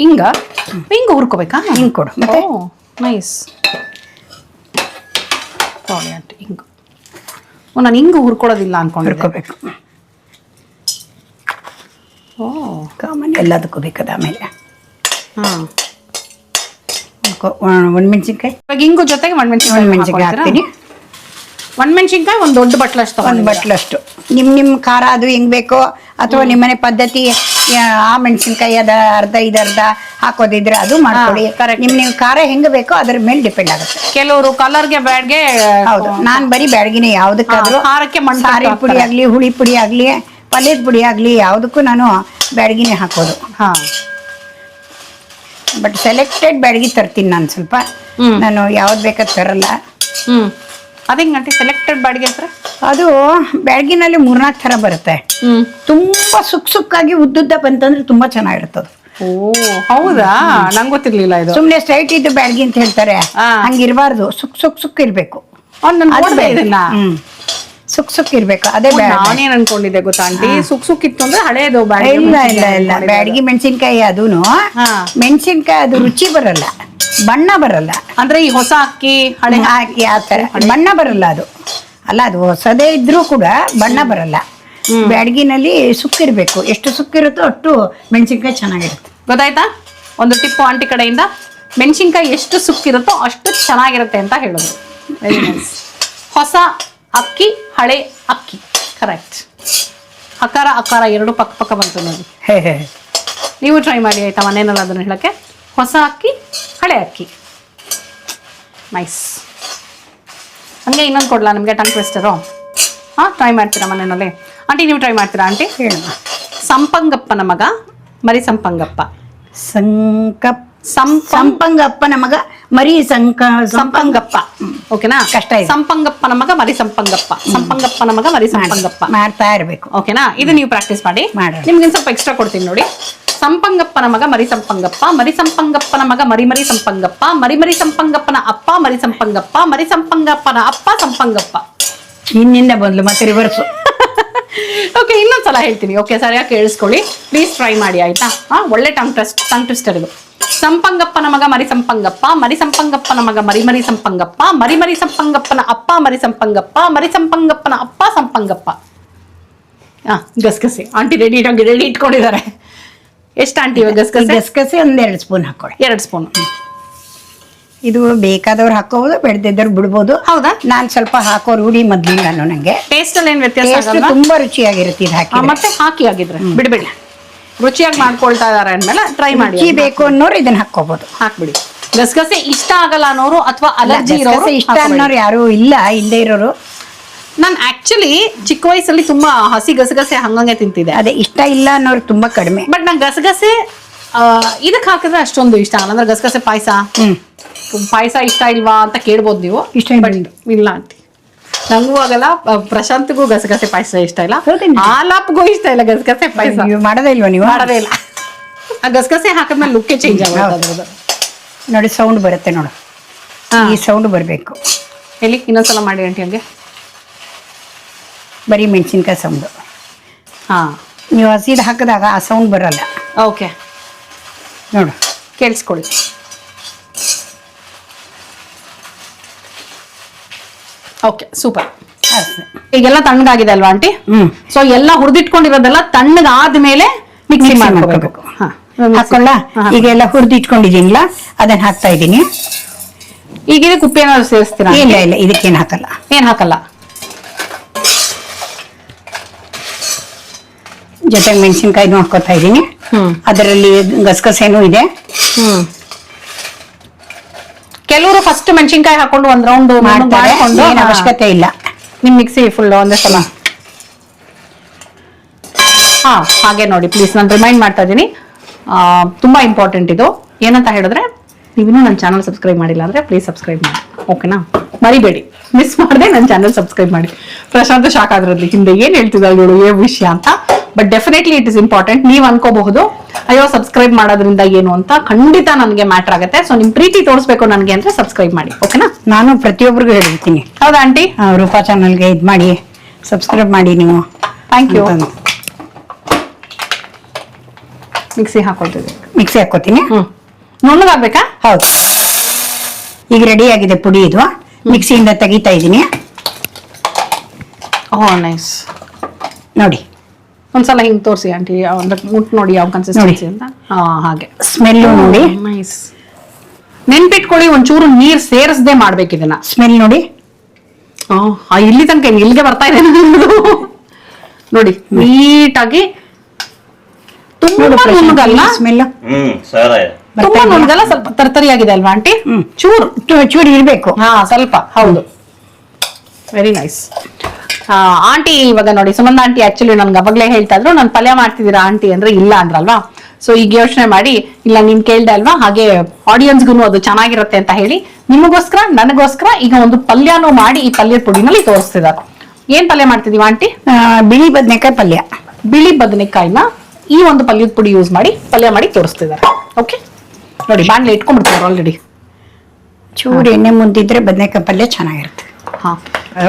ಹಿಂಗ ಹಿಂಗ ಹುರ್ಕೋಬೇಕಾ? ಹಿಂಗೆ ಕೊಡು. ಮತ್ತೆ? ನೈಸ್ ಆಂಟಿ ಹಿಂಗು ನಾನು ಹಿಂಗೆ ಹುರ್ಕೊಳ್ಳೋದಿಲ್ಲ ಅನ್ಕೊಂಡು ಹುರ್ಕೋಬೇಕು. ಓ. ಕಾಮನ್ ಎಲ್ಲದಕ್ಕೂ ಬೇಕದ ಆಮೇಲೆ. ಹ್ಮ್ ಒಣಮೆಣಸಿನ್ಕಾಯಿ? ಇವಾಗ ಹಿಂಗು ಜೊತೆಗೆ ಒಣಮೆಣಸಿನ್ಕಾಯಿ ಒಣಮೆಣಸಿನ್ಕಾಯಿ ಹಾಕ್ತೀನಿ. ಒಣಮೆಣಸಿನ್ಕಾಯಿ ಒಂದು ದೊಡ್ಡ ಬಟ್ಲಷ್ಟು ಒಂದು ಬಟ್ಲಷ್ಟು. ನಿಮ್ ನಿಮ್ಮ ಖಾರ ಅದು ಹೆಂಗ್ ಬೇಕೋ ಅಥವಾ ನಿಮ್ಮನೆ ಪದ್ಧತಿ ಆ ಮೆಣಸಿನ್ಕಾಯಿ ಅದ ಅರ್ಧ ಇದರ್ಧ ಅರ್ಧ ಹಾಕೋದಿದ್ರೆ ಅದು ಮಾಡ್ಕೊಳ್ಳಿ. ನಿಮ್ ನೀವು ಖಾರ ಹೆಂಗ್ ಬೇಕೋ ಅದ್ರ ಮೇಲೆ ಡಿಪೆಂಡ್ ಆಗುತ್ತೆ. ಕೆಲವರು ಕಲರ್ಗೆ ಬ್ಯಾಡ್ಗೆ ಹೌದು. ನಾನ್ ಬರೀ ಬ್ಯಾಡಗಿನೇ ಯಾವ್ದಕ್ಕಾದ್ರೂ ಖಾರಕ್ಕೆ ಮಣ್ಣಾರಿ ಪುಡಿ ಆಗ್ಲಿ ಹುಳಿ ಪುಡಿ ಆಗ್ಲಿ ಪಲ್ಯದ ಪುಡಿ ಆಗ್ಲಿ ಯಾವ್ದಕ್ಕೂ ನಾನು ಬ್ಯಾಡಗಿನೇ ಹಾಕೋದು. ಹಾ. ಬಟ್ ಸೆಲೆಕ್ಟೆಡ್ ಬ್ಯಾಡ್ಗಿ ತರ್ತೀನಿ ನಾನು ಸ್ವಲ್ಪ. ನಾನು ಯಾವ್ದು ಬೇಕಾದ್ ತರಲ್ಲ. ಹ್ಮ್. ಅದೇಂಗ್ ಆಂಟಿ ಸೆಲೆಕ್ಟೆಡ್ ಬಾಡಿಗೆ ಹತ್ರ? ಅದು ಬ್ಯಾಡ್ಗಿನಲ್ಲಿ ಮೂರ್ನಾಲ್ಕು ಥರ ಬರುತ್ತೆ. ಹ್ಮ್. ತುಂಬಾ ಸುಕ್ ಸುಕ್ಕಾಗಿ ಉದ್ದುದ್ದ ಬಂತಂದ್ರೆ ತುಂಬಾ ಚೆನ್ನಾಗಿರ್ತದೆ ಓ ಹೌದಾ? ನಂಗೆ ಗೊತ್ತಿರ್ಲಿಲ್ಲ ಇದು. ಸುಮ್ನೆ ಸ್ಟ್ರೈಟ್ ಇದ್ದು ಬ್ಯಾಡ್ಗಿ ಅಂತ ಹೇಳ್ತಾರೆ. ಹಂಗ ಹಂಗಿರ್ಬಾರ್ದು. ಸುಕ್ ಸುಕ್ ಸುಕ್ ಇರ್ಬೇಕು. ಅವ್ನು ನಾನು ನೋಡ್ದೆ ಇದನ್ನ. ಹ್ಮ್. ಸುಕ್ ಸುಕ್ ಇರ್ಬೇಕು. ಅದೇ ನಾನೇನ್ ಅನ್ಕೊಂಡಿದ್ದೆ ಗೊತ್ತಾ ಆಂಟಿ? ಸುಕ್ ಸುಕ್ ಇತ್ತು ಅಂದ್ರೆ ಹಳೇದು ಇಲ್ಲ ಇಲ್ಲ ಇಲ್ಲ. ಬ್ಯಾಡಗಿ ಮೆಣಸಿನ್ಕಾಯಿ ಅದೂನು. ಹಾ. ಮೆಣಸಿನ್ಕಾಯಿ ಅದು ರುಚಿ ಬರಲ್ಲ. ಬಣ್ಣ ಬರಲ್ಲ. ಅಂದ್ರೆ ಈ ಹೊಸ ಅಕ್ಕಿ ಹಳೆ ಹಾಕಿ ಆ ಥರ ಬಣ್ಣ ಬರಲ್ಲ ಅದು. ಅಲ್ಲ ಅದು ಹೊಸದೇ ಇದ್ರೂ ಕೂಡ ಬಣ್ಣ ಬರಲ್ಲ. ಬ್ಯಾಡ್ಗಿನಲ್ಲಿ ಸುಕ್ಕಿರ್ಬೇಕು. ಎಷ್ಟು ಸುಕ್ಕಿರುತ್ತೋ ಅಷ್ಟು ಮೆಣಸಿನ್ಕಾಯಿ ಚೆನ್ನಾಗಿರುತ್ತೆ. ಗೊತ್ತಾಯ್ತಾ? ಒಂದು ಟಿಪ್ಪು ಆಂಟಿ ಕಡೆಯಿಂದ ಮೆಣಸಿನ್ಕಾಯಿ ಎಷ್ಟು ಸುಕ್ಕಿರುತ್ತೋ ಅಷ್ಟು ಚೆನ್ನಾಗಿರುತ್ತೆ ಅಂತ ಹೇಳೋದು. ವೆರಿ ನೈಸ್ ಹೊಸ ಅಕ್ಕಿ ಹಳೆ ಅಕ್ಕಿ. ಕರೆಕ್ಟ್ ಅಕಾರ ಅಕಾರ ಎರಡು ಪಕ್ಕ ಪಕ್ಕ ಬಂತು ನೋಡಿ. ಹೇ ಹೇ ನೀವು ಟ್ರೈ ಮಾಡಿ ಆಯ್ತಾ ಮನೇನಲ್ಲಿ ಅದನ್ನು ಹೇಳಕ್ಕೆ? ಹೊಸ ಅಕ್ಕಿ ಹಳೆ ಅಕ್ಕಿ. ನೈಸ್ ಹಂಗೆ ಇನ್ನೊಂದು ಕೊಡಲಾ ನಿಮಗೆ ಟಂಗ್ ಟ್ವಿಸ್ಟರು ಹಾಂ ಟ್ರೈ ಮಾಡ್ತೀರಾ ಮನೆಯಲ್ಲಿ? ಆಂಟಿ ನೀವು ಟ್ರೈ ಮಾಡ್ತೀರಾ ಆಂಟಿ ಹೇಳಮ್ಮ ಸಂಪಂಗಪ್ಪನ ಮಗ ಮರಿ ಸಂಪಂಗಪ್ಪ. ಸಂಕಪ್ ಸಂಪ ಸಂಪಂಗಪ್ಪನ ಮಗ ಮರಿ ಸಂಕ ಸಂಪಂಗಪ್ಪ. ಓಕೆನಾ ಕಷ್ಟ ಇದೆ. ಸಂಪಂಗಪ್ಪನ ಮಗ ಮರಿ ಸಂಪಂಗಪ್ಪ. ಸಂಪಂಗಪ್ಪನ ಮಗ ಮರಿ ಸಂಪಂಗಪ್ಪ. ಮಾಡ್ತಾ ಇರಬೇಕು. ಓಕೆನಾ ಇದು ನೀವು ಪ್ರಾಕ್ಟೀಸ್ ಮಾಡಿ. ಮಾಡೋಣ. ನಿಮ್ಗೆ ಸ್ವಲ್ಪ ಎಕ್ಸ್ಟ್ರಾ ಕೊಡ್ತೀನಿ ನೋಡಿ. ಸಂಪಂಗಪ್ಪನ ಮಗ ಮರಿ ಸಂಪಂಗಪ್ಪ ಮರಿ ಸಂಪಂಗಪ್ಪನ ಮಗ ಮರಿಮರಿ ಮರಿ ಸಂಪಂಗಪ್ಪ ಮರಿಮರಿ ಮರಿ ಸಂಪಂಗಪ್ಪನ ಅಪ್ಪ ಮರಿ ಸಂಪಂಗಪ್ಪ ಮರಿ ಸಂಪಂಗಪ್ಪನ ಅಪ್ಪ ಸಂಪಂಗಪ್ಪ. ಇನ್ನಿಂದ ಬಂದ್ಲು ಮತ್ತೆ ರಿವರ್ಸ್ ಓಕೆ ಇನ್ನೊಂದ್ಸಲ ಹೇಳ್ತೀನಿ. ಓಕೆ ಸರಿಯಾಗಿ ಕೇಳಿಸ್ಕೊಳ್ಳಿ. ಪ್ಲೀಸ್ ಟ್ರೈ ಮಾಡಿ ಆಯ್ತಾ? ಹಾ ಒಳ್ಳೆ ಟಂಗ್ ಟ್ರಸ್ಟ್ ಟಂಗ್ ಟ್ವಿಸ್ಟರ್ ಇದು. ಸಂಪಂಗಪ್ಪನ ಮಗ ಮರಿ ಸಂಪಂಗಪ್ಪ ಮರಿ ಸಂಪಂಗಪ್ಪನ ಮಗ ಮರಿಮರಿ ಮರಿ ಸಂಪಂಗಪ್ಪ ಮರಿಮರಿ ಮರಿ ಸಂಪಂಗಪ್ಪನ ಅಪ್ಪ ಮರಿ ಸಂಪಂಗಪ್ಪ ಮರಿ ಸಂಪಂಗಪ್ಪನ ಅಪ್ಪ ಸಂಪಂಗಪ್ಪ. ಹಾ ಗಸಗಸೆ. ಆಂಟಿ ರೆಡಿ ರೆಡಿ ಇಟ್ಕೊಂಡಿದ್ದಾರೆ. ಎಷ್ಟು ಆಂಟಿ ಇವಾಗ ಗಸಗಸೆ? ಗಸಗಸೆ ಒಂದೆರಡು ಸ್ಪೂನ್ ಹಾಕೊಳ್ಳಿ ಎರಡು ಸ್ಪೂನ್. ಇದು ಬೇಕಾದವ್ರು ಹಾಕೋಬಹುದು ಬೆಳೆದಿದ್ದವ್ರು ಬಿಡ್ಬೋದು. ಹೌದಾ? ನಾನ್ ಸ್ವಲ್ಪ ಹಾಕೋ ರೂಢಿ ಮೊದ್ಲಿಂದಾನು ನಂಗೆ. ಟೇಸ್ಟ್ ಅಲ್ಲಿ ಏನ್ ವ್ಯತ್ಯಾಸ ಆಗಲ್ವಾ? ತುಂಬಾ ರುಚಿಯಾಗಿರುತ್ತೆ ಇದು ಆ, ಹಾಕಿ ಮತ್ತೆ ಹಾಕಿ ಆಗಿದ್ರೆ ಬಿಡ್ಬೇಡಿ. ರುಚಿಯಾಗಿ ಮಾಡ್ಕೊಳ್ತಾ ಇದಾರೆ ಅಂದ್ಮೇಲೆ ಟ್ರೈ ಮಾಡಿ ರುಚಿ ಬೇಕು ಅನ್ನೋರು ಇದನ್ನ ಹಾಕೋಬಹುದು ಹಾಕ್ಬಿಡಿ. ಗಸಗಸೆ ಇಷ್ಟ ಆಗಲ್ಲ ಅನ್ನೋರು ಅಥವಾ ಅಲರ್ಜಿ ಇರೋರು ಇಷ್ಟ ಅನ್ನೋರು ಯಾರು ಇಲ್ಲ ಇಲ್ಲದೆ ಇರೋರು. ನಾನು ಆಕ್ಚುಲಿ ಚಿಕ್ಕ ವಯಸ್ಸಲ್ಲಿ ತುಂಬಾ ಹಸಿ ಗಸಗಸೆ ಹಂಗಂಗೆ ತಿಂತಿದ್ದೆ. ಅದೇ ಇಷ್ಟ ಇಲ್ಲ ಅನ್ನೋರು ತುಂಬಾ ಕಡಿಮೆ. ಬಟ್ ನಂಗೆ ಗಸಗಸೆ ಇದಕ್ ಹಾಕಿದ್ರೆ ಅಷ್ಟೊಂದು ಇಷ್ಟ ಆಗಲ್ಲ. ಅಂದ್ರೆ ಗಸಗಸೆ ಪಾಯಸ. ಹ್ಮ್. ಪಾಯಸ ಇಷ್ಟ ಇಲ್ವಾ ಅಂತ ಕೇಳ್ಬೋದು ನೀವು. ಇಷ್ಟ ಇಲ್ಲ. ಅಂತ ನಂಗೂ ಆಗಲ್ಲ ಪ್ರಶಾಂತ್ಗೂ ಗಸಗಸೆ ಪಾಯಸ ಇಷ್ಟ ಇಲ್ಲ? ಆಲಾಪ್ಗೂ ಇಷ್ಟ ಇಲ್ಲ ಗಸಗಸೆ ಪಾಯಸ. ನೀವು ಮಾಡೋದೇ ಇಲ್ವಾ ನೀವು? ಮಾಡೋದೇ ಇಲ್ಲ. ಆ ಗಸಗಸೆ ಹಾಕಿದ್ಮೇಲೆ ಲುಕ್ಕೆ ಚೇಂಜ್ ಆಗುತ್ತೆ ನೋಡಿ ಸೌಂಡ್ ಬರುತ್ತೆ ನೋಡು. ಈ ಸೌಂಡ್ ಬರಬೇಕು. ಎಲ್ಲಿ ಇನ್ನೊಂದ್ಸಲ ಮಾಡಿ ಆಂಟಿ ಹಂಗೆ. ಬರೀ ಮೆಣಸಿನ್ಕಾಯಿ ಸೌಂಡು ಹಾ. ನೀವು ಹಸಿದು ಹಾಕಿದಾಗ ಆ ಸೌಂಡ್ ಬರಲ್ಲ. ಓಕೆ. ನೋಡು. ಕೇಳಿಸ್ಕೊಳ್ಳಿ. Okay super. ಈಗೆಲ್ಲ ತಣ್ಣಗಾಗಿದೆ ಅಲ್ವಾ ಆಂಟಿ? ಹ್ಮ್. ಸೊ ಎಲ್ಲ ಹುರಿದಿಟ್ಕೊಂಡಿರೋದೆಲ್ಲ ತಣ್ಣಗಾದ್ಮೇಲೆ ಮಿಕ್ಸಿ ಮಿಕ್ಸಿ ಮಾಡ್ಕೋಬೇಕು. ಹಾಕೊಂಡ ಹಾಕೊಳ್ಳ ಈಗ ಎಲ್ಲ ಹುರಿದು ಅದನ್ನ ಹಾಕ್ತಾ ಇದ್ದೀನಿ. ಈಗ ಇದಕ್ಕೆ ಉಪ್ಪು ಏನಾದ್ರು ಸೇರಿಸ್ತೀರಾ ಇಲ್ಲ ಇಲ್ಲ ಇದಕ್ಕೇನು ಹಾಕಲ್ಲ. ಏನ್ ಹಾಕಲ್ಲ? ಜೊತೆಗೆ ಮೆಣಸಿನ್ಕಾಯಿನೂ ಹಾಕೋತಾ ಇದ್ದೀನಿ. ಹ್ಮ್. ಅದರಲ್ಲಿ ಗಸಗಸೆನೂ ಇದೆ. ಹ್ಮ್. ಕೆಲವರು ಫಸ್ಟ್ ಮೆಣಸಿನ್ಕಾಯಿ ಹಾಕೊಂಡು ಒಂದ್ ರೌಂಡ್ ಮಾಡ್ತಾರೆ. ಮಾಡ್ಕೊಂಡು ಏನು ಅವಶ್ಯಕತೆ ಇಲ್ಲ. ನಿಮ್ ಮಿಕ್ಸಿ ಫುಲ್ ಒಂದೇ ಸಲ. ಹಾ ಹಾಗೆ ನೋಡಿ ಪ್ಲೀಸ್ ನಾನು ರಿಮೈಂಡ್ ಮಾಡ್ತಾ ಇದ್ದೀನಿ. ತುಂಬಾ ಇಂಪಾರ್ಟೆಂಟ್ ಇದು. ಏನಂತ ಹೇಳಿದ್ರೆ ನೀವಿನ್ನೂ ನನ್ನ ಚಾನಲ್ ಸಬ್ಸ್ಕ್ರೈಬ್ ಮಾಡಿಲ್ಲ ಅಂದ್ರೆ ಪ್ಲೀಸ್ ಸಬ್ಸ್ಕ್ರೈಬ್ ಮಾಡಿ. ಓಕೆನಾ ಮರಿಬೇಡಿ. ಮಿಸ್ ಮಾಡದೆ ನನ್ನ ಚಾನಲ್ ಸಬ್ಸ್ಕ್ರೈಬ್ ಮಾಡಿ. ಪ್ರಶಾಂತ್ ಶಾಕ್ ಆದ್ರಲ್ಲಿ ಹಿಂದೆ ಏನ್ ಹೇಳ್ತಿದ್ದ ಇವಳು ಏ ವಿಷಯ ಅಂತ. But definitely it is important ನೀವು ಅನ್ಕೋಬಹುದು ಅಯ್ಯೋ ಸಬ್ಸ್ಕ್ರೈಬ್ ಮಾಡೋದ್ರಿಂದ ಏನು ಅಂತ ಖಂಡಿತ ನನಗೆ ಮ್ಯಾಟರ್ ಆಗುತ್ತೆ. ಸೊ ನಿಮ್ ಪ್ರೀತಿ ತೋರಿಸ್ಬೇಕು ನನಗೆ ಅಂದ್ರೆ ಸಬ್ಸ್ಕ್ರೈಬ್ ಮಾಡಿ. ಓಕೆನಾ ನಾನು ಪ್ರತಿಯೊಬ್ಬರಿಗೂ ಹೇಳಿರ್ತೀನಿ ಹೌದಾ ಆಂಟಿ? ರೂಪಾ ಚಾನಲ್ಗೆ ಇದು ಮಾಡಿ. ಸಬ್ಸ್ಕ್ರೈಬ್ ಮಾಡಿ ನೀವು. Thank you. ಮಿಕ್ಸಿ ಹಾಕೊಳ್ತೀವಿ. ಮಿಕ್ಸಿ ಹಾಕೋತೀನಿ. ನುಣ್ಣಗಾಗ್ಬೇಕಾ? ಹೌದು. ಈಗ ರೆಡಿ ಆಗಿದೆ ಪುಡಿ ಇದು. ಮಿಕ್ಸಿಯಿಂದ ತೆಗಿತಾ ಇದ್ದೀನಿ. ಓ ನೈಸ್ ನೋಡಿ. ಒಂದ್ಸಲ ಹಿಂಗ್ ತೋರಿಸಿ ಆಂಟಿ. ಅಂದ್ರೆ ಮುಟ್ ನೋಡಿ ಯಾವ ಕನ್ಸಿಸ್ಟೆನ್ಸಿ ಅಂತ. ಹಾ ಹಾಗೆ. ಸ್ಮೆಲ್ ನೋಡಿ. ನೈಸ್ ನೆನ್ಪಿಟ್ಕೊಳ್ಳಿ ಒಂಚೂರು ನೀರ್ ಸೇರಿಸದೆ ಮಾಡ್ಬೇಕು ಇದನ್ನ. ಸ್ಮೆಲ್ ನೋಡಿ. ಆ, ಇಲ್ಲಿ ತನಕ ಇಲ್ಲಿಗೆ ಬರ್ತಾ ಇದೆ ನೋಡಿ ನೀಟಾಗಿ ತುಂಬಾ ನುಣ್ಣಗಲ್ಲ? ಸ್ಮೆಲ್ ಹ್ಮ್ ಸರ ತುಂಬಾ ನುಣ್ಣಗಲ್ಲ ಸ್ವಲ್ಪ ತರತರಿಯಾಗಿದೆ ಆಗಿದೆ ಅಲ್ವಾ ಆಂಟಿ? ಹ್ಮ್. ಚೂರು. ಚೂರು ಇರ್ಬೇಕು ಹಾ ಸ್ವಲ್ಪ. ಹೌದು. ವೆರಿ ನೈಸ್ ಆಂಟಿ ಇವಾಗ ನೋಡಿ ಸುಮಂದ ಆಂಟಿ ಆಕ್ಚುಲಿ ನನ್ಗೆ ಅವಾಗಲೇ ಹೇಳ್ತಾ ಇದ್ರು ನಾನು ಪಲ್ಯ ಮಾಡ್ತಿದ್ದೀರಾ ಆಂಟಿ? ಅಂದ್ರೆ ಇಲ್ಲ ಅಂದ್ರಲ್ವಾ? ಸೊ ಈಗ ಯೋಚನೆ ಮಾಡಿ ಇಲ್ಲ ನೀನ್ ಕೇಳ್ದೆ ಅಲ್ವಾ? ಹಾಗೆ ಆಡಿಯನ್ಸ್ಗೂ ಅದು ಚೆನ್ನಾಗಿರುತ್ತೆ ಅಂತ ಹೇಳಿ ನಿಮಗೋಸ್ಕರ ನನಗೋಸ್ಕರ ಈಗ ಒಂದು ಪಲ್ಯನೂ ಮಾಡಿ ಈ ಪಲ್ಯದ ಪುಡಿನಲ್ಲಿ ತೋರಿಸ್ತಿದ್ದಾರೆ. ಏನ್ ಪಲ್ಯ ಮಾಡ್ತಿದೀವಿ ಆಂಟಿ? ಬಿಳಿ ಬದನೆಕಾಯಿ ಪಲ್ಯ. ಬಿಳಿ ಬದನೆಕಾಯಿನ ಈ ಒಂದು ಪಲ್ಯದ ಪುಡಿ ಯೂಸ್ ಮಾಡಿ ಪಲ್ಯ ಮಾಡಿ ತೋರಿಸ್ತಿದ್ದಾರೆ. ಓಕೆ ನೋಡಿ ಬಾಣ್ಲೆ ಇಟ್ಕೊಂಡ್ಬಿಡ್ತಾರೆ ಆಲ್ರೆಡಿ ಚೂರು ಎಣ್ಣೆ ಮುಂದಿದ್ರೆ ಬದನೆಕಾಯಿ ಪಲ್ಯ ಚೆನ್ನಾಗಿರುತ್ತೆ. ಹಾ.